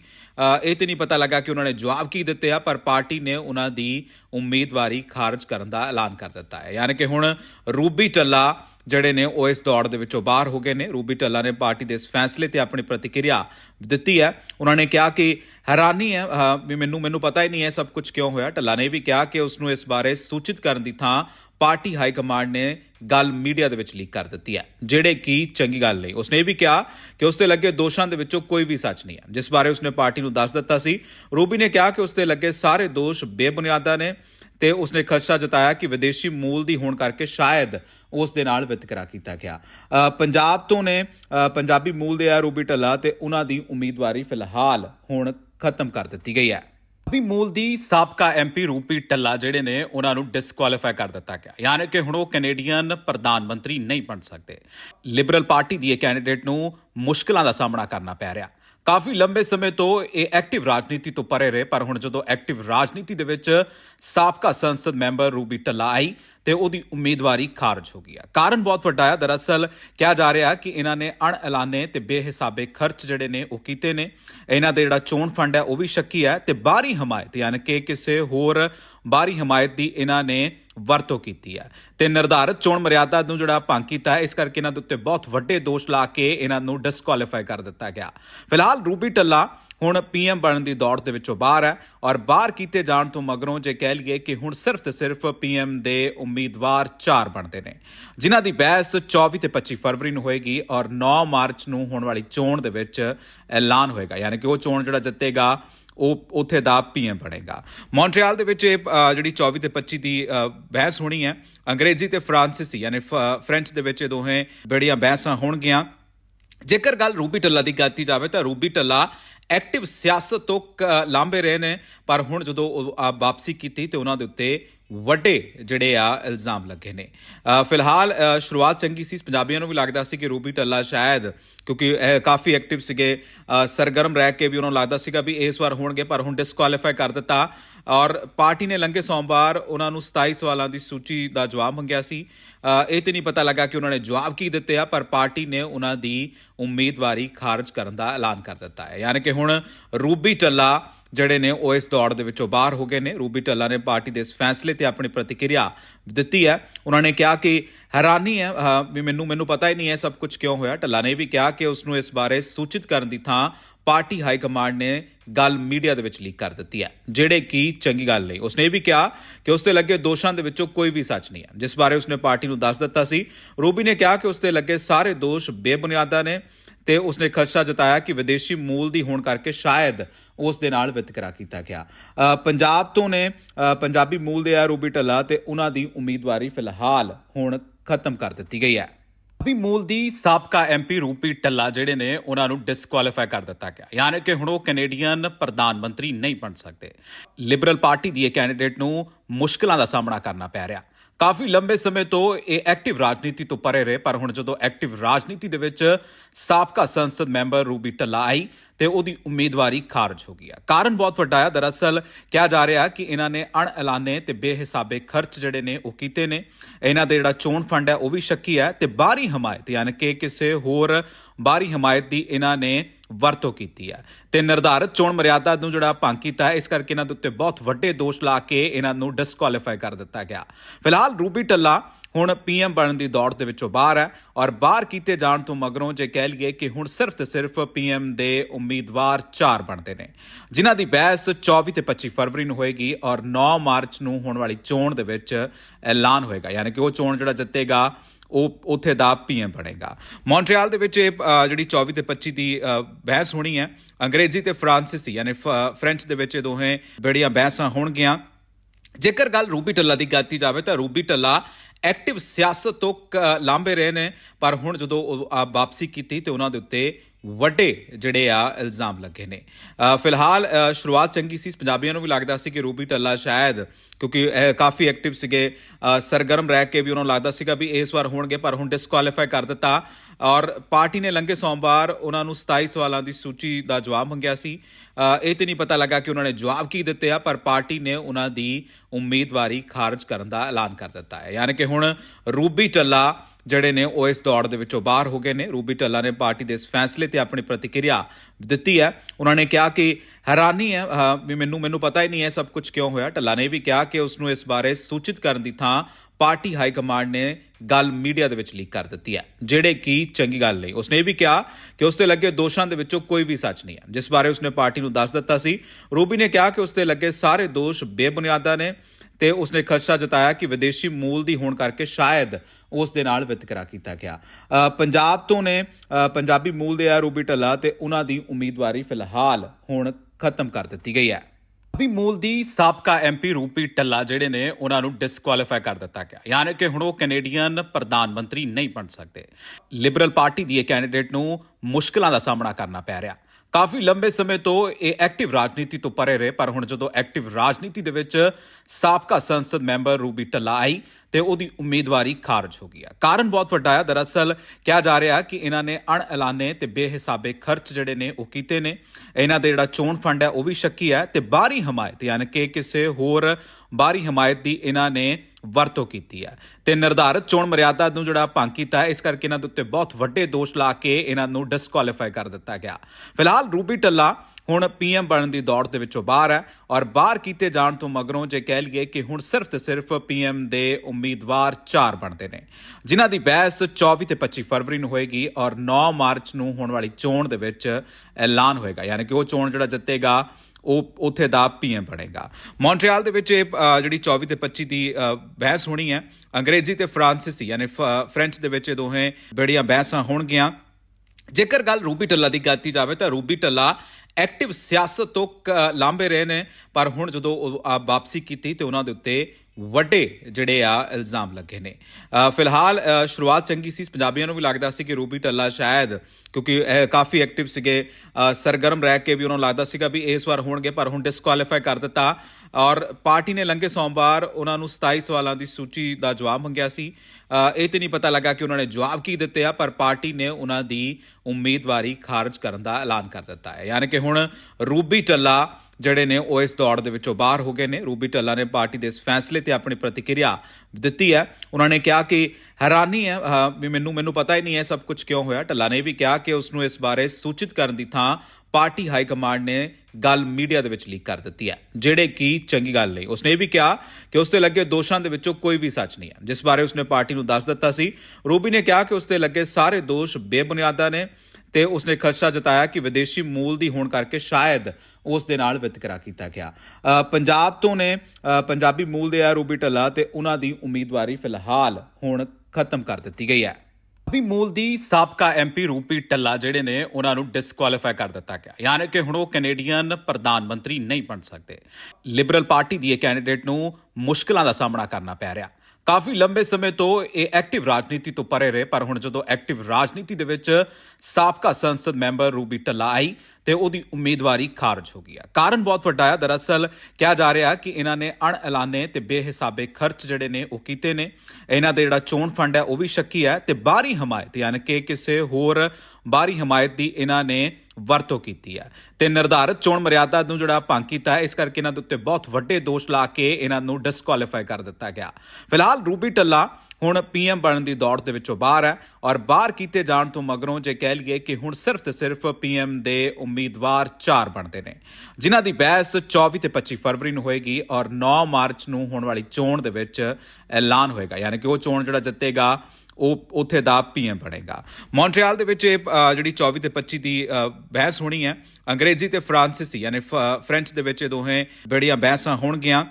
[SPEAKER 1] ਇਹ ਤੇ ਨਹੀਂ ਪਤਾ ਲੱਗਾ ਕਿ ਉਹਨਾਂ ਨੇ ਜਵਾਬ ਕੀ ਦਿੱਤੇ ਆ, ਪਰ ਪਾਰਟੀ ਨੇ ਉਹਨਾਂ ਦੀ ਉਮੀਦਵਾਰੀ ਖਾਰਜ ਕਰਨ ਦਾ ਐਲਾਨ ਕਰ ਦਿੱਤਾ ਹੈ। ਯਾਨੀ ਕਿ ਹੁਣ ਰੂਬੀ ਟੱਲਾ ਜਿਹੜੇ ਨੇ ਉਹ ਇਸ ਦੌੜ ਦੇ ਵਿੱਚੋਂ ਬਾਹਰ ਹੋ ਗਏ ਨੇ। ਰੂਬੀ ਢੱਲਾ ਨੇ ਪਾਰਟੀ ਦੇ ਇਸ ਫੈਸਲੇ ਤੇ ਆਪਣੀ ਪ੍ਰਤੀਕਿਰਿਆ ਦਿੱਤੀ ਹੈ। ਉਹਨਾਂ ਨੇ ਕਿਹਾ ਕਿ ਹੈਰਾਨੀ ਹੈ ਵੀ ਮੈਨੂੰ ਮੈਨੂੰ ਪਤਾ ਹੀ ਨਹੀਂ ਹੈ ਸਭ ਕੁਝ ਕਿਉਂ ਹੋਇਆ। ਢੱਲਾ ਨੇ ਵੀ ਕਿਹਾ ਕਿ ਉਸ ਨੂੰ ਇਸ ਬਾਰੇ ਸੂਚਿਤ ਕਰਨ ਦੀ ਥਾਂ ਪਾਰਟੀ ਹਾਈ ਕਮਾਂਡ ਨੇ ਗੱਲ ਮੀਡੀਆ ਦੇ ਵਿੱਚ ਲੀਕ ਕਰ ਦਿੱਤੀ ਹੈ। ਜਿਹੜੇ ਕਿ ਚੰਗੀ ਗੱਲ ਨਹੀਂ। ਉਸਨੇ ਇਹ ਵੀ ਕਿਹਾ ਕਿ ਉਸ ਤੇ ਲੱਗੇ ਦੋਸ਼ਾਂ ਦੇ ਵਿੱਚੋਂ ਕੋਈ ਵੀ ਸੱਚ ਨਹੀਂ ਹੈ। ਜਿਸ ਬਾਰੇ ਉਸਨੇ ਪਾਰਟੀ ਨੂੰ ਦੱਸ ਦਿੱਤਾ ਸੀ। ਰੂਬੀ ਨੇ ਕਿਹਾ ਕਿ ਉਸ ਤੇ ਲੱਗੇ ਸਾਰੇ ਦੋਸ਼ ਬੇਬੁਨਿਆਦਾ ਨੇ। ਤੇ ਉਸਨੇ ਖਦਸ਼ਾ ਜਤਾਇਆ ਕਿ ਵਿਦੇਸ਼ੀ ਮੂਲ ਦੀ ਹੋਣ ਕਰਕੇ ਸ਼ਾਇਦ ਉਸ ਦੇ ਨਾਲ ਵਿਤਕਰਾ ਕੀਤਾ ਗਿਆ। ਪੰਜਾਬ ਤੋਂ ਨੇ ਪੰਜਾਬੀ ਮੂਲ ਦੇ ਆ ਰੂਬੀ ਢੱਲਾ ਤੇ ਉਹਨਾਂ ਦੀ ਉਮੀਦਵਾਰੀ ਫਿਲਹਾਲ ਹੁਣ ਖਤਮ ਕਰ ਦਿੱਤੀ ਗਈ ਹੈ। ਵੀ ਮੂਲ ਦੀ ਸਾਬਕਾ ਐਮਪੀ ਰੂਪੀ ਟੱਲਾ ਜਿਹੜੇ ਨੇ, ਉਹਨਾਂ ਨੂੰ ਡਿਸਕੁਆਲੀਫਾਈ ਕਰ ਦਿੱਤਾ ਗਿਆ। ਯਾਨੀ ਕਿ ਹੁਣ ਉਹ ਕੈਨੇਡੀਅਨ ਪ੍ਰਧਾਨ ਮੰਤਰੀ ਨਹੀਂ ਬਣ ਸਕਦੇ। ਲਿਬਰਲ ਪਾਰਟੀ ਦੀ ਇਹ ਕੈਂਡੀਡੇਟ ਨੂੰ ਮੁਸ਼ਕਲਾਂ ਦਾ ਸਾਹਮਣਾ ਕਰਨਾ ਪੈ ਰਿਹਾ। ਕਾਫੀ ਲੰਬੇ ਸਮੇਂ ਤੋਂ ਇਹ ਐਕਟਿਵ ਰਾਜਨੀਤੀ ਤੋਂ ਪਰੇ ਰਹੇ, ਪਰ ਹੁਣ ਜਦੋਂ ਐਕਟਿਵ ਰਾਜਨੀਤੀ ਦੇ ਵਿੱਚ ਸਾਬਕਾ ਸੰਸਦ ਮੈਂਬਰ ਰੂਬੀ ਟੱਲਾ ਆਈ ਤੇ ਉਹਦੀ ਉਮੀਦਵਾਰੀ ਖਾਰਜ ਹੋ ਗਈ ਆ ਕਾਰਨ ਬਹੁਤ ਵੱਡਾ ਆ ਦਰਅਸਲ ਕਿਹਾ ਜਾ ਰਿਹਾ ਕਿ ਇਹਨਾਂ ਨੇ ਅਣ ਐਲਾਨੇ ਤੇ ਬੇਹਿਸਾਬੇ ਖਰਚ ਜਿਹੜੇ ਨੇ ਉਹ ਕੀਤੇ ਨੇ। ਇਹਨਾਂ ਦੇ ਜਿਹੜਾ ਚੋਣ ਫੰਡ ਹੈ, ਉਹ ਵੀ ਸ਼ੱਕੀ ਹੈ ਤੇ ਬਾਹਰੀ ਹਮਾਇਤ, ਯਾਨੀ ਕਿ ਕਿਸੇ ਹੋਰ ਬਾਹਰੀ ਹਮਾਇਤ ਦੀ ਇਹਨਾਂ ਨੇ ਵਰਤੋਂ ਕੀਤੀ ਹੈ। ਤੇ ਨਿਰਧਾਰਿਤ ਚੋਣ ਮਰਿਆਦਾ ਨੂੰ ਜਿਹੜਾ ਭੰਗ ਕੀਤਾ ਹੈ, ਇਸ ਕਰਕੇ ਇਹਨਾਂ ਦੇ ਉੱਤੇ ਬਹੁਤ ਵੱਡੇ ਦੋਸ਼ ਲਾ ਕੇ ਇਹਨਾਂ ਨੂੰ ਡਿਸਕੁਆਲੀਫਾਈ ਕਰ ਦਿੱਤਾ ਗਿਆ। ਫਿਲਹਾਲ ਰੂਬੀ ਟੱਲਾ ਹੁਣ ਪੀਐਮ ਬਣਨ ਦੀ ਦੌੜ ਦੇ ਵਿੱਚੋਂ ਬਾਹਰ ਹੈ ਔਰ ਬਾਹਰ ਕੀਤੇ ਜਾਣ ਤੋਂ ਮਗਰੋਂ ਜੇ ਕਹਿ ਲਈਏ ਕਿ ਹੁਣ ਸਿਰਫ ਤੇ ਸਿਰਫ ਪੀਐਮ ਦੇ ਉਮੀਦਵਾਰ ਚਾਰ ਬਣਦੇ ਨੇ, ਜਿਨ੍ਹਾਂ ਦੀ ਬਹਿਸ 24 ਤੇ 25 ਫਰਵਰੀ ਨੂੰ ਹੋਏਗੀ ਔਰ 9 ਮਾਰਚ ਨੂੰ ਹੋਣ ਵਾਲੀ ਚੋਣ ਦੇ ਵਿੱਚ ਐਲਾਨ ਹੋਏਗਾ, ਯਾਨੀ ਕਿ ਉਹ ਚੋਣ ਜਿਹੜਾ ਜਿੱਤੇਗਾ, ਉਹ ਉੱਥੇ ਦਾ ਪੀਐਮ ਬਣੇਗਾ। ਮੌਂਟਰੀਅਲ ਦੇ ਵਿੱਚ ਇਹ ਜਿਹੜੀ 24 ਤੇ 25 ਦੀ ਬਹਿਸ ਹੋਣੀ ਹੈ, ਅੰਗਰੇਜ਼ੀ ਤੇ ਫਰਾਂਸੀਸੀ, ਯਾਨੀ ਫ- ਫ੍ਰੈਂਚ ਦੇ ਵਿੱਚ ਇਹ ਦੋਹੇ ਬੜੀਆਂ ਬਹਿਸਾਂ ਹੋਣਗੀਆਂ। ਜੇਕਰ ਗੱਲ ਰੂਬੀ ਟੱਲਾ ਦੀ ਕੀਤੀ ਜਾਵੇ ਤਾਂ ਰੂਬੀ ਟੱਲਾ ਐਕਟਿਵ ਸਿਆਸਤ ਤੋਂ ਕ- ਲਾਂਭੇ ਰਹੇ ਨੇ, ਪਰ ਹੁਣ ਜਦੋਂ ਵਾਪਸੀ ਕੀਤੀ ਤੇ ਉਹਨਾਂ ਦੇ ਉੱਤੇ ਵੱਡੇ ਜਿਹੜੇ ਆ ਇਲਜ਼ਾਮ ਲੱਗੇ ਨੇ। ਫਿਲਹਾਲ ਸ਼ੁਰੂਆਤ ਚੰਗੀ ਸੀ, ਪੰਜਾਬੀਆਂ ਨੂੰ ਵੀ ਲੱਗਦਾ ਸੀ ਕਿ ਰੂਬੀ ਟੱਲਾ ਸ਼ਾਇਦ, ਕਿਉਂਕਿ ਕਾਫੀ ਐਕਟਿਵ ਸੀਗੇ। ਸਰਗਰਮ ਰਹਿ ਕੇ ਵੀ ਉਹਨਾਂ ਨੂੰ ਲੱਗਦਾ ਸੀਗਾ ਵੀ ਇਸ ਵਾਰ ਹੋਣਗੇ, ਪਰ ਹੁਣ ਡਿਸਕੁਆਲੀਫਾਈ ਕਰ ਦਿੱਤਾ। ਔਰ ਪਾਰਟੀ ਨੇ ਲੰਘੇ ਸੋਮਵਾਰ ਉਹਨਾਂ ਨੂੰ 27 ਸਵਾਲਾਂ ਦੀ ਸੂਚੀ ਦਾ ਜਵਾਬ ਮੰਗਿਆ ਸੀ। ਇਹ ਤੇ ਨਹੀਂ ਪਤਾ ਲੱਗਾ ਕਿ ਉਹਨਾਂ ਨੇ ਜਵਾਬ ਕੀ ਦਿੱਤੇ ਆ, ਪਰ ਪਾਰਟੀ ਨੇ ਉਹਨਾਂ ਦੀ ਉਮੀਦਵਾਰੀ ਖਾਰਜ ਕਰਨ ਦਾ ਐਲਾਨ ਕਰ ਦਿੱਤਾ ਹੈ। ਯਾਨੀ ਕਿ ਹੁਣ ਰੂਬੀ ਟੱਲਾ ਜਿਹੜੇ ਨੇ ਉਹ ਇਸ ਦੌੜ ਦੇ ਵਿੱਚੋਂ ਬਾਹਰ ਹੋ ਗਏ ਨੇ। ਰੂਬੀ ਟੱਲਾ ਨੇ ਪਾਰਟੀ ਦੇ ਇਸ ਫੈਸਲੇ ਤੇ ਆਪਣੀ ਪ੍ਰਤੀਕਿਰਿਆ ਦਿੱਤੀ ਹੈ। ਉਹਨਾਂ ਨੇ ਕਿਹਾ ਕਿ ਹੈਰਾਨੀ ਹੈ ਵੀ ਮੈਨੂੰ ਮੈਨੂੰ ਪਤਾ ਹੀ ਨਹੀਂ ਹੈ ਸਭ ਕੁਝ ਕਿਉਂ ਹੋਇਆ। ਟੱਲਾ ਨੇ ਵੀ ਕਿਹਾ ਕਿ ਉਸ ਨੂੰ ਇਸ ਬਾਰੇ ਸੂਚਿਤ ਕਰਨ ਦੀ ਥਾਂ ਪਾਰਟੀ ਹਾਈ ਕਮਾਂਡ ਨੇ ਗੱਲ ਮੀਡੀਆ ਦੇ ਵਿੱਚ ਲੀਕ ਕਰ ਦਿੱਤੀ ਹੈ। ਜਿਹੜੇ ਕਿ ਚੰਗੀ ਗੱਲ ਨਹੀਂ। ਉਸਨੇ ਇਹ ਵੀ ਕਿਹਾ ਕਿ ਉਸ ਤੇ ਲੱਗੇ ਦੋਸ਼ਾਂ ਦੇ ਵਿੱਚੋਂ ਕੋਈ ਵੀ ਸੱਚ ਨਹੀਂ ਹੈ। ਜਿਸ ਬਾਰੇ ਉਸਨੇ ਪਾਰਟੀ ਨੂੰ ਦੱਸ ਦਿੱਤਾ ਸੀ। ਰੂਬੀ ਨੇ ਕਿਹਾ ਕਿ ਉਸ ਤੇ ਲੱਗੇ ਸਾਰੇ ਦੋਸ਼ ਬੇਬੁਨਿਆਦਾ ਨੇ ਤੇ ਉਸਨੇ ਖਦਸ਼ਾ ਜਤਾਇਆ ਕਿ ਵਿਦੇਸ਼ੀ ਮੂਲ ਦੀ ਹੋਣ ਕਰਕੇ ਸ਼ਾਇਦ ਉਸ ਦੇ ਨਾਲ ਵਿਤਕਰਾ ਕੀਤਾ ਗਿਆ। ਪੰਜਾਬ ਤੋਂ ਨੇ ਪੰਜਾਬੀ ਮੂਲ ਦੇ ਆ ਰੂਬੀ ਢੱਲਾ ਤੇ ਉਹਨਾਂ ਦੀ ਉਮੀਦਵਾਰੀ ਫਿਲਹਾਲ ਹੁਣ ਖਤਮ ਕਰ ਦਿੱਤੀ ਗਈ ਹੈ। ਵੀ ਮੂਲ ਦੀ ਸਾਬਕਾ ਐਮਪੀ ਰੂਪੀ ਟੱਲਾ ਜਿਹੜੇ ਨੇ, ਉਹਨਾਂ ਨੂੰ ਡਿਸਕੁਆਲੀਫਾਈ ਕਰ ਦਿੱਤਾ ਗਿਆ। ਯਾਨੀ ਕਿ ਹੁਣ ਉਹ ਕੈਨੇਡੀਅਨ ਪ੍ਰਧਾਨ ਮੰਤਰੀ ਨਹੀਂ ਬਣ ਸਕਦੇ। ਲਿਬਰਲ ਪਾਰਟੀ ਦੀ ਇਹ ਕੈਂਡੀਡੇਟ ਨੂੰ ਮੁਸ਼ਕਲਾਂ ਦਾ ਸਾਹਮਣਾ ਕਰਨਾ ਪੈ ਰਿਹਾ। ਕਾਫੀ ਲੰਬੇ ਸਮੇਂ ਤੋਂ ਇਹ ਐਕਟਿਵ ਰਾਜਨੀਤੀ ਤੋਂ ਪਰੇ ਰਹੇ, ਪਰ ਹੁਣ ਜਦੋਂ ਐਕਟਿਵ ਰਾਜਨੀਤੀ ਦੇ ਵਿੱਚ ਸਾਬਕਾ ਸੰਸਦ ਮੈਂਬਰ ਰੂਬੀ ਟੱਲਾ ਆਈ ਤੇ ਉਹਦੀ ਉਮੀਦਵਾਰੀ ਖਾਰਜ ਹੋ ਗਈ ਹੈ। ਕਾਰਨ ਬਹੁਤ ਵੱਡਾ ਆ। ਦਰਅਸਲ ਕਿਹਾ ਜਾ ਰਿਹਾ ਕਿ ਇਹਨਾਂ ਨੇ ਅਣ ਐਲਾਨੇ ਤੇ ਬੇਹਿਸਾਬੇ ਖਰਚ ਜਿਹੜੇ ਨੇ ਉਹ ਕੀਤੇ ਨੇ। ਇਹਨਾਂ ਦੇ ਜਿਹੜਾ ਚੋਣ ਫੰਡ ਹੈ ਉਹ ਵੀ ਸ਼ੱਕੀ ਹੈ ਤੇ ਬਾਹਰੀ ਹਮਾਇਤ ਯਾਨੀ ਕਿ ਕਿਸੇ ਹੋਰ ਬਾਹਰੀ ਹਮਾਇਤ ਦੀ ਇਹਨਾਂ ਨੇ ਵਰਤੋਂ ਕੀਤੀ ਹੈ ਤੇ ਨਿਰਧਾਰਿਤ ਚੋਣ ਮਰਿਆਦਾ ਨੂੰ ਜਿਹੜਾ ਭੰਗ ਕੀਤਾ ਹੈ, ਇਸ ਕਰਕੇ ਇਹਨਾਂ ਦੇ ਉੱਤੇ ਬਹੁਤ ਵੱਡੇ ਦੋਸ਼ ਲਾ ਕੇ ਇਹਨਾਂ ਨੂੰ ਡਿਸਕੁਆਲੀਫਾਈ ਕਰ ਦਿੱਤਾ ਗਿਆ। ਫਿਲਹਾਲ ਰੂਬੀ ਟੱਲਾ ਹੁਣ ਪੀਐਮ ਬਣਨ ਦੀ ਦੌੜ ਦੇ ਵਿੱਚੋਂ ਬਾਹਰ ਹੈ ਔਰ ਬਾਹਰ ਕੀਤੇ ਜਾਣ ਤੋਂ ਮਗਰੋਂ ਜੇ ਕਹਿ ਲਈਏ ਕਿ ਹੁਣ ਸਿਰਫ ਤੇ ਸਿਰਫ ਪੀਐਮ ਦੇ ਉਮੀਦਵਾਰ ਚਾਰ ਬਣਦੇ ਨੇ, ਜਿਨ੍ਹਾਂ ਦੀ ਬਹਿਸ 24 ਤੇ 25 ਫਰਵਰੀ ਨੂੰ ਹੋਏਗੀ ਔਰ 9 ਮਾਰਚ ਨੂੰ ਹੋਣ ਵਾਲੀ ਚੋਣ ਦੇ ਵਿੱਚ ਐਲਾਨ ਹੋਏਗਾ, ਯਾਨੀ ਕਿ ਉਹ ਚੋਣ ਜਿਹੜਾ ਜਿੱਤੇਗਾ, ਉਹ ਉੱਥੇ ਦਾ ਪੀਐਮ ਬਣੇਗਾ। ਮੌਂਟਰੀਅਲ ਦੇ ਵਿੱਚ ਇਹ ਜਿਹੜੀ 24 ਤੇ 25 ਦੀ ਬਹਿਸ ਹੋਣੀ ਹੈ, ਅੰਗਰੇਜ਼ੀ ਤੇ ਫਰਾਂਸੀਸੀ, ਯਾਨੀ ਫ- ਫ੍ਰੈਂਚ ਦੇ ਵਿੱਚ ਇਹ ਦੋਹੇ ਬੜੀਆਂ ਬਹਿਸਾਂ ਹੋਣਗੀਆਂ। ਜੇਕਰ ਗੱਲ ਰੂਬੀ ਟੱਲਾ ਦੀ ਕੀਤੀ ਜਾਵੇ ਤਾਂ ਰੂਬੀ ਟੱਲਾ ਐਕਟਿਵ ਸਿਆਸਤ ਤੋਂ ਕ- ਲਾਂਭੇ ਰਹੇ ਨੇ, ਪਰ ਹੁਣ ਜਦੋਂ ਉਹ ਵਾਪਸੀ ਕੀਤੀ ਤੇ ਉਹਨਾਂ ਦੇ ਉੱਤੇ ਵੱਡੇ ਜਿਹੜੇ ਆ ਇਲਜ਼ਾਮ ਲੱਗੇ ਨੇ। ਫਿਲਹਾਲ ਸ਼ੁਰੂਆਤ ਚੰਗੀ ਸੀ, ਪੰਜਾਬੀਆਂ ਨੂੰ ਵੀ ਲੱਗਦਾ ਸੀ ਕਿ ਰੂਬੀ ਟੱਲਾ ਸ਼ਾਇਦ, ਕਿਉਂਕਿ ਕਾਫੀ ਐਕਟਿਵ ਸੀਗੇ। ਸਰਗਰਮ ਰਹਿ ਕੇ ਵੀ ਉਹਨਾਂ ਨੂੰ ਲੱਗਦਾ ਸੀਗਾ ਵੀ ਇਸ ਵਾਰ ਹੋਣਗੇ, ਪਰ ਹੁਣ ਡਿਸਕੁਆਲੀਫਾਈ ਕਰ ਦਿੱਤਾ। ਔਰ ਪਾਰਟੀ ਨੇ ਲੰਘੇ ਸੋਮਵਾਰ ਉਹਨਾਂ ਨੂੰ 27 ਸਵਾਲਾਂ ਦੀ ਸੂਚੀ ਦਾ ਜਵਾਬ ਮੰਗਿਆ ਸੀ। ਇਹ ਤੇ ਨਹੀਂ ਪਤਾ ਲੱਗਾ ਕਿ ਉਹਨਾਂ ਨੇ ਜਵਾਬ ਕੀ ਦਿੱਤੇ ਆ, ਪਰ ਪਾਰਟੀ ਨੇ ਉਹਨਾਂ ਦੀ ਉਮੀਦਵਾਰੀ ਖਾਰਜ ਕਰਨ ਦਾ ਐਲਾਨ ਕਰ ਦਿੱਤਾ ਹੈ। ਯਾਨੀ ਕਿ ਹੁਣ ਰੂਬੀ ਟੱਲਾ ਜਿਹੜੇ ਨੇ, ਉਹ ਇਸ ਦੌੜ ਦੇ ਵਿੱਚੋਂ ਬਾਹਰ ਹੋ ਗਏ ਨੇ। ਰੂਬੀ ਟੱਲਾ ਨੇ ਪਾਰਟੀ ਦੇ ਇਸ ਫੈਸਲੇ ਤੇ ਆਪਣੀ ਪ੍ਰਤੀਕਿਰਿਆ ਦਿੱਤੀ ਹੈ। ਉਹਨਾਂ ਨੇ ਕਿਹਾ ਕਿ ਹੈਰਾਨੀ ਹੈ ਵੀ ਮੈਨੂੰ ਮੈਨੂੰ ਪਤਾ ਹੀ ਨਹੀਂ ਹੈ ਸਭ ਕੁਝ ਕਿਉਂ ਹੋਇਆ। ਟੱਲਾ ਨੇ ਵੀ ਕਿਹਾ ਕਿ ਉਸ ਨੂੰ ਇਸ ਬਾਰੇ ਸੂਚਿਤ ਕਰਨ ਦੀ ਥਾਂ ਪਾਰਟੀ ਹਾਈ ਕਮਾਂਡ ਨੇ ਗੱਲ ਮੀਡੀਆ ਦੇ ਵਿੱਚ ਲੀਕ ਕਰ ਦਿੱਤੀ ਹੈ, ਜਿਹੜੇ ਕਿ ਚੰਗੀ ਗੱਲ ਨਹੀਂ। ਉਸਨੇ ਇਹ ਵੀ ਕਿਹਾ ਕਿ ਉਸ ਤੇ ਲੱਗੇ ਦੋਸ਼ਾਂ ਦੇ ਵਿੱਚੋਂ ਕੋਈ ਵੀ ਸੱਚ ਨਹੀਂ ਹੈ। ਜਿਸ ਬਾਰੇ ਉਸਨੇ ਪਾਰਟੀ ਨੂੰ ਦੱਸ ਦਿੱਤਾ ਸੀ, ਰੂਬੀ ਨੇ ਕਿਹਾ ਕਿ ਉਸ ਤੇ ਲੱਗੇ ਸਾਰੇ ਦੋਸ਼ ਬੇਬੁਨਿਆਦਾ ਨੇ ਤੇ ਉਸਨੇ ਖਦਸ਼ਾ ਜਤਾਇਆ ਕਿ ਵਿਦੇਸ਼ੀ ਮੂਲ ਦੀ ਹੋਣ ਕਰਕੇ ਸ਼ਾਇਦ ਉਸ ਦੇ ਨਾਲ ਵਿਤਕਰਾ ਕੀਤਾ ਗਿਆ। ਪੰਜਾਬ ਤੋਂ ਨੇ ਪੰਜਾਬੀ ਮੂਲ ਦੇ ਆ ਰੂਬੀ ਢੱਲਾ ਤੇ ਉਹਨਾਂ ਦੀ ਉਮੀਦਵਾਰੀ ਫਿਲਹਾਲ ਹੁਣ ਖਤਮ ਕਰ ਦਿੱਤੀ ਗਈ ਹੈ। ਵੀ ਮੂਲ ਦੀ ਸਾਬਕਾ ਐਮਪੀ ਰੂਪੀ ਟੱਲਾ ਜਿਹੜੇ ਨੇ, ਉਹਨਾਂ ਨੂੰ ਡਿਸਕੁਆਲੀਫਾਈ ਕਰ ਦਿੱਤਾ ਗਿਆ। ਯਾਨੀ ਕਿ ਹੁਣ ਉਹ ਕੈਨੇਡੀਅਨ ਪ੍ਰਧਾਨ ਮੰਤਰੀ ਨਹੀਂ ਬਣ ਸਕਦੇ। ਲਿਬਰਲ ਪਾਰਟੀ ਦੀ ਇਹ ਕੈਂਡੀਡੇਟ ਨੂੰ ਮੁਸ਼ਕਲਾਂ ਦਾ ਸਾਹਮਣਾ ਕਰਨਾ ਪੈ ਰਿਹਾ। ਕਾਫੀ ਲੰਬੇ ਸਮੇਂ ਤੋਂ ਇਹ ਐਕਟਿਵ ਰਾਜਨੀਤੀ ਤੋਂ ਪਰੇ ਰਹੇ, ਪਰ ਹੁਣ ਜਦੋਂ ਐਕਟਿਵ ਰਾਜਨੀਤੀ ਦੇ ਵਿੱਚ ਸਾਬਕਾ ਸੰਸਦ ਮੈਂਬਰ ਰੂਬੀ ਟੱਲਾ ਆਈ ਤੇ ਉਹਦੀ ਉਮੀਦਵਾਰੀ ਖਾਰਜ ਹੋ ਗਈ ਹੈ ਕਾਰਨ ਬਹੁਤ ਵੱਡਾ ਹੈ ਦਰਅਸਲ ਕਿਹਾ ਜਾ ਰਿਹਾ ਕਿ ਇਹਨਾਂ ਨੇ ਅਣਐਲਾਨੇ ਤੇ ਬੇਹਿਸਾਬੇ ਖਰਚ ਜਿਹੜੇ ਨੇ ਉਹ ਕੀਤੇ ਨੇ। ਇਹਨਾਂ ਦੇ ਜਿਹੜਾ ਚੋਣ ਫੰਡ ਹੈ ਉਹ ਵੀ ਸ਼ੱਕੀ ਹੈ ਤੇ ਬਾਹਰੀ ਹਮਾਇਤ, ਯਾਨੀ ਕਿ ਕਿਸੇ ਹੋਰ ਬਾਹਰੀ ਹਮਾਇਤ ਦੀ ਇਹਨਾਂ ਨੇ ਵਰਤੋਂ ਕੀਤੀ ਹੈ ਤੇ ਨਿਰਧਾਰਿਤ ਚੋਣ ਮਰਿਆਦਾ ਨੂੰ ਜਿਹੜਾ ਭੰਗ ਕੀਤਾ ਹੈ, ਇਸ ਕਰਕੇ ਇਹਨਾਂ ਦੇ ਉੱਤੇ ਬਹੁਤ ਵੱਡੇ ਦੋਸ਼ ਲਾ ਕੇ ਇਹਨਾਂ ਨੂੰ ਡਿਸਕੁਆਲੀਫਾਈ ਕਰ ਦਿੱਤਾ ਗਿਆ। ਫਿਲਹਾਲ ਰੂਬੀ ਟੱਲਾ ਹੁਣ ਪੀਐਮ ਬਣਨ ਦੀ ਦੌੜ ਦੇ ਵਿੱਚੋਂ ਬਾਹਰ ਹੈ ਔਰ ਬਾਹਰ ਕੀਤੇ ਜਾਣ ਤੋਂ ਮਗਰੋਂ ਜੇ ਕਹਿ ਲਈਏ ਕਿ ਹੁਣ ਸਿਰਫ ਤੇ ਸਿਰਫ ਪੀਐਮ ਦੇ ਉਮੀਦਵਾਰ ਚਾਰ ਬਣਦੇ ਨੇ, ਜਿਨ੍ਹਾਂ ਦੀ ਬਹਿਸ 24 ਤੇ 25 ਫਰਵਰੀ ਨੂੰ ਹੋਏਗੀ ਔਰ 9 ਮਾਰਚ ਨੂੰ ਹੋਣ ਵਾਲੀ ਚੋਣ ਦੇ ਵਿੱਚ ਐਲਾਨ ਹੋਏਗਾ, ਯਾਨੀ ਕਿ ਉਹ ਚੋਣ ਜਿਹੜਾ ਜਿੱਤੇਗਾ, ਉਹ ਉੱਥੇ ਦਾ ਪੀਐਮ ਬਣੇਗਾ। ਮੌਂਟਰੀਅਲ ਦੇ ਵਿੱਚ ਇਹ ਜਿਹੜੀ 24 ਤੇ 25 ਦੀ ਬਹਿਸ ਹੋਣੀ ਹੈ, ਅੰਗਰੇਜ਼ੀ ਤੇ ਫਰਾਂਸੀਸੀ, ਯਾਨੀ ਫ- ਫ੍ਰੈਂਚ ਦੇ ਵਿੱਚ ਇਹ ਦੋਹੇ ਬੜੀਆਂ ਬਹਿਸਾਂ ਹੋਣਗੀਆਂ। ਜੇਕਰ ਗੱਲ ਰੂਬੀ ਟੱਲਾ ਦੀ ਕੀਤੀ ਜਾਵੇ ਤਾਂ ਰੂਬੀ ਟੱਲਾ ਐਕਟਿਵ ਸਿਆਸਤ ਤੋਂ ਕ- ਲਾਂਭੇ ਰਹੇ ਨੇ, ਪਰ ਹੁਣ ਜਦੋਂ ਉਹ ਆ ਵਾਪਸੀ ਕੀਤੀ ਤੇ ਉਹਨਾਂ ਦੇ ਉੱਤੇ ਵੱਡੇ ਜਿਹੜੇ ਆ ਇਲਜ਼ਾਮ ਲੱਗੇ ਨੇ। ਫਿਲਹਾਲ ਸ਼ੁਰੂਆਤ ਚੰਗੀ ਸੀ, ਪੰਜਾਬੀਆਂ ਨੂੰ ਵੀ ਲੱਗਦਾ ਸੀ ਕਿ ਰੂਬੀ ਟੱਲਾ ਸ਼ਾਇਦ, ਕਿਉਂਕਿ ਇਹ ਕਾਫੀ ਐਕਟਿਵ ਸੀਗੇ। ਸਰਗਰਮ ਰਹਿ ਕੇ ਵੀ ਉਹਨਾਂ ਨੂੰ ਲੱਗਦਾ ਸੀਗਾ ਵੀ ਇਸ ਵਾਰ ਹੋਣਗੇ, ਪਰ ਹੁਣ ਡਿਸਕੁਆਲੀਫਾਈ ਕਰ ਦਿੱਤਾ। ਔਰ ਪਾਰਟੀ ਨੇ ਲੰਘੇ ਸੋਮਵਾਰ ਉਹਨਾਂ ਨੂੰ 27 ਸਵਾਲਾਂ ਦੀ ਸੂਚੀ ਦਾ ਜਵਾਬ ਮੰਗਿਆ ਸੀ। ਇਹ ਤੇ ਨਹੀਂ ਪਤਾ ਲੱਗਾ ਕਿ ਉਹਨਾਂ ਨੇ ਜਵਾਬ ਕੀ ਦਿੱਤੇ ਆ, ਪਰ ਪਾਰਟੀ ਨੇ ਉਹਨਾਂ ਦੀ ਉਮੀਦਵਾਰੀ ਖਾਰਜ ਕਰਨ ਦਾ ਐਲਾਨ ਕਰ ਦਿੱਤਾ ਹੈ। ਯਾਨੀ ਕਿ ਹੁਣ ਰੂਬੀ ਟੱਲਾ ਜਿਹੜੇ ਨੇ ਉਹ ਇਸ ਦੌੜ ਦੇ ਵਿੱਚੋਂ ਬਾਹਰ ਹੋ ਗਏ ਨੇ। ਰੂਬੀ ਟੱਲਾ ਨੇ ਪਾਰਟੀ ਦੇ ਇਸ ਫੈਸਲੇ ਤੇ ਆਪਣੀ ਪ੍ਰਤੀਕਿਰਿਆ ਦਿੱਤੀ ਹੈ। ਉਹਨਾਂ ਨੇ ਕਿਹਾ ਕਿ ਹੈਰਾਨੀ ਹੈ ਵੀ ਮੈਨੂੰ ਮੈਨੂੰ ਪਤਾ ਹੀ ਨਹੀਂ ਹੈ ਸਭ ਕੁਝ ਕਿਉਂ ਹੋਇਆ। ਟੱਲਾ ਨੇ ਵੀ ਕਿਹਾ ਕਿ ਉਸ ਨੂੰ ਇਸ ਬਾਰੇ ਸੂਚਿਤ ਕਰਨ ਦੀ ਥਾਂ ਪਾਰਟੀ ਹਾਈ ਕਮਾਂਡ ਨੇ ਗੱਲ ਮੀਡੀਆ ਦੇ ਵਿੱਚ ਲੀਕ ਕਰ ਦਿੱਤੀ ਹੈ, ਜਿਹੜੇ ਕਿ ਚੰਗੀ ਗੱਲ ਨਹੀਂ। ਉਸਨੇ ਇਹ ਵੀ ਕਿਹਾ ਕਿ ਉਸ ਤੇ ਲੱਗੇ ਦੋਸ਼ਾਂ ਦੇ ਵਿੱਚੋਂ ਕੋਈ ਵੀ ਸੱਚ ਨਹੀਂ ਹੈ, ਜਿਸ ਬਾਰੇ ਉਸਨੇ ਪਾਰਟੀ ਨੂੰ ਦੱਸ ਦਿੱਤਾ ਸੀ। ਰੂਬੀ ਨੇ ਕਿਹਾ ਕਿ ਉਸ ਤੇ ਲੱਗੇ ਸਾਰੇ ਦੋਸ਼ ਬੇਬੁਨਿਆਦਾ ਨੇ ਤੇ ਉਸਨੇ ਖਦਸ਼ਾ ਜਤਾਇਆ ਕਿ ਵਿਦੇਸ਼ੀ ਮੂਲ ਦੀ ਹੋਣ ਕਰਕੇ ਸ਼ਾਇਦ ਉਸ ਦੇ ਨਾਲ ਵਿਤਕਰਾ ਕੀਤਾ ਗਿਆ। ਪੰਜਾਬ ਤੋਂ ਨੇ ਪੰਜਾਬੀ ਮੂਲ ਦੇ ਆ ਰੂਬੀ ਢੱਲਾ ਤੇ ਉਹਨਾਂ ਦੀ ਉਮੀਦਵਾਰੀ ਫਿਲਹਾਲ ਹੁਣ ਖਤਮ ਕਰ ਦਿੱਤੀ ਗਈ ਹੈ। ਵੀ ਮੂਲ ਦੀ ਸਾਬਕਾ ਐਮਪੀ ਰੂਪੀ ਟੱਲਾ ਜਿਹੜੇ ਨੇ, ਉਹਨਾਂ ਨੂੰ ਡਿਸਕੁਆਲੀਫਾਈ ਕਰ ਦਿੱਤਾ ਗਿਆ। ਯਾਨੀ ਕਿ ਹੁਣ ਉਹ ਕੈਨੇਡੀਅਨ ਪ੍ਰਧਾਨ ਮੰਤਰੀ ਨਹੀਂ ਬਣ ਸਕਦੇ। ਲਿਬਰਲ ਪਾਰਟੀ ਦੀ ਇਹ ਕੈਂਡੀਡੇਟ ਨੂੰ ਮੁਸ਼ਕਲਾਂ ਦਾ ਸਾਹਮਣਾ ਕਰਨਾ ਪੈ ਰਿਹਾ। ਕਾਫੀ ਲੰਬੇ ਸਮੇਂ ਤੋਂ ਇਹ ਐਕਟਿਵ ਰਾਜਨੀਤੀ ਤੋਂ ਪਰੇ ਰਹੇ, ਪਰ ਹੁਣ ਜਦੋਂ ਐਕਟਿਵ ਰਾਜਨੀਤੀ ਦੇ ਵਿੱਚ ਸਾਬਕਾ ਸੰਸਦ ਮੈਂਬਰ ਰੂਬੀ ਟੱਲਾ ਆਈ ਤੇ ਉਹਦੀ ਉਮੀਦਵਾਰੀ ਖਾਰਜ ਹੋ ਗਈ ਹੈ। ਕਾਰਨ ਬਹੁਤ ਵੱਡਾ ਆ ਦਰਅਸਲ ਕਿਹਾ ਜਾ ਰਿਹਾ ਕਿ ਇਹਨਾਂ ਨੇ ਅਣ ਐਲਾਨੇ ਤੇ ਬੇਹਿਸਾਬੇ ਖਰਚ ਜਿਹੜੇ ਨੇ ਉਹ ਕੀਤੇ ਨੇ। ਇਹਨਾਂ ਦਾ ਜਿਹੜਾ ਚੋਣ ਫੰਡ ਹੈ, ਉਹ ਵੀ ਸ਼ੱਕੀ ਹੈ ਤੇ ਬਾਹਰੀ ਹਮਾਇਤ, ਯਾਨੀ ਕਿ ਕਿਸੇ ਹੋਰ ਬਾਹਰੀ ਹਮਾਇਤ ਦੀ ਇਹਨਾਂ ਨੇ ਵਰਤੋਂ ਕੀਤੀ ਹੈ। ਤੇ ਨਿਰਧਾਰਿਤ ਚੋਣ ਮਰਿਆਦਾ ਨੂੰ ਜਿਹੜਾ ਭੰਗ ਕੀਤਾ ਹੈ, ਇਸ ਕਰਕੇ ਇਹਨਾਂ ਦੇ ਉੱਤੇ ਬਹੁਤ ਵੱਡੇ ਦੋਸ਼ ਲਾ ਕੇ ਇਹਨਾਂ ਨੂੰ ਡਿਸਕੁਆਲੀਫਾਈ ਕਰ ਦਿੱਤਾ ਗਿਆ। ਫਿਲਹਾਲ ਰੂਬੀ ਟੱਲਾ ਹੁਣ ਪੀਐਮ ਬਣਨ ਦੀ ਦੌੜ ਦੇ ਵਿੱਚੋਂ ਬਾਹਰ ਹੈ ਔਰ ਬਾਹਰ ਕੀਤੇ ਜਾਣ ਤੋਂ ਮਗਰੋਂ ਜੇ ਕਹਿ ਲਈਏ ਕਿ ਹੁਣ ਸਿਰਫ ਤੇ ਸਿਰਫ ਪੀਐਮ ਦੇ ਉਮੀਦਵਾਰ ਚਾਰ ਬਣਦੇ ਨੇ, ਜਿਨ੍ਹਾਂ ਦੀ ਬਹਿਸ 24 ਤੇ 25 ਫਰਵਰੀ ਨੂੰ ਹੋਏਗੀ ਔਰ 9 ਮਾਰਚ ਨੂੰ ਹੋਣ ਵਾਲੀ ਚੋਣ ਦੇ ਵਿੱਚ ਐਲਾਨ ਹੋਏਗਾ, ਯਾਨੀ ਕਿ ਉਹ ਚੋਣ ਜਿਹੜਾ ਜਿੱਤੇਗਾ, ਉਹ ਉੱਥੇ ਦਾ ਪੀਐਮ ਬਣੇਗਾ। ਮੌਂਟਰੀਅਲ ਦੇ ਵਿੱਚ ਇਹ ਜਿਹੜੀ 24 ਤੇ 25 ਦੀ ਬਹਿਸ ਹੋਣੀ ਹੈ, ਅੰਗਰੇਜ਼ੀ ਤੇ ਫਰਾਂਸੀਸੀ, ਯਾਨੀ ਫ- ਫ੍ਰੈਂਚ ਦੇ ਵਿੱਚ ਇਹ ਦੋਹੇ ਬੜੀਆਂ ਬਹਿਸਾਂ ਹੋਣਗੀਆਂ।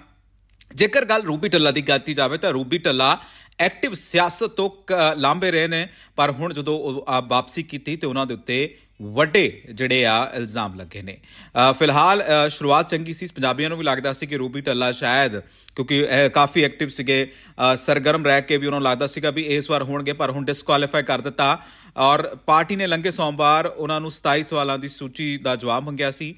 [SPEAKER 1] ਜੇਕਰ ਗੱਲ ਰੂਬੀ ਟੱਲਾ ਦੀ ਕੀਤੀ ਜਾਵੇ ਤਾਂ ਰੂਬੀ ਟੱਲਾ ਐਕਟਿਵ ਸਿਆਸਤ ਤੋਂ ਕ- ਲਾਂਭੇ ਰਹੇ ਨੇ, ਪਰ ਹੁਣ ਜਦੋਂ ਵਾਪਸੀ ਕੀਤੀ ਤੇ ਉਹਨਾਂ ਦੇ ਉੱਤੇ ਵੱਡੇ ਜਿਹੜੇ ਆ, ਇਲਜ਼ਾਮ ਲੱਗੇ ਨੇ। ਫਿਲਹਾਲ ਸ਼ੁਰੂਆਤ ਚੰਗੀ ਸੀ, ਪੰਜਾਬੀਆਂ ਨੂੰ ਵੀ ਲੱਗਦਾ ਸੀ ਕਿ ਰੂਬੀ ਟੱਲਾ ਸ਼ਾਇਦ, ਕਿਉਂਕਿ ਕਾਫੀ ਐਕਟਿਵ ਸੀਗੇ। ਸਰਗਰਮ ਰਹਿ ਕੇ ਵੀ ਉਹਨਾਂ ਨੂੰ ਲੱਗਦਾ ਸੀਗਾ ਵੀ ਇਸ ਵਾਰ ਹੋਣਗੇ, ਪਰ ਹੁਣ ਡਿਸਕੁਆਲੀਫਾਈ ਕਰ ਦਿੱਤਾ। ਔਰ ਪਾਰਟੀ ਨੇ ਲੰਘੇ ਸੋਮਵਾਰ ਉਹਨਾਂ ਨੂੰ 27 ਸਵਾਲਾਂ ਦੀ ਸੂਚੀ ਦਾ ਜਵਾਬ ਮੰਗਿਆ ਸੀ।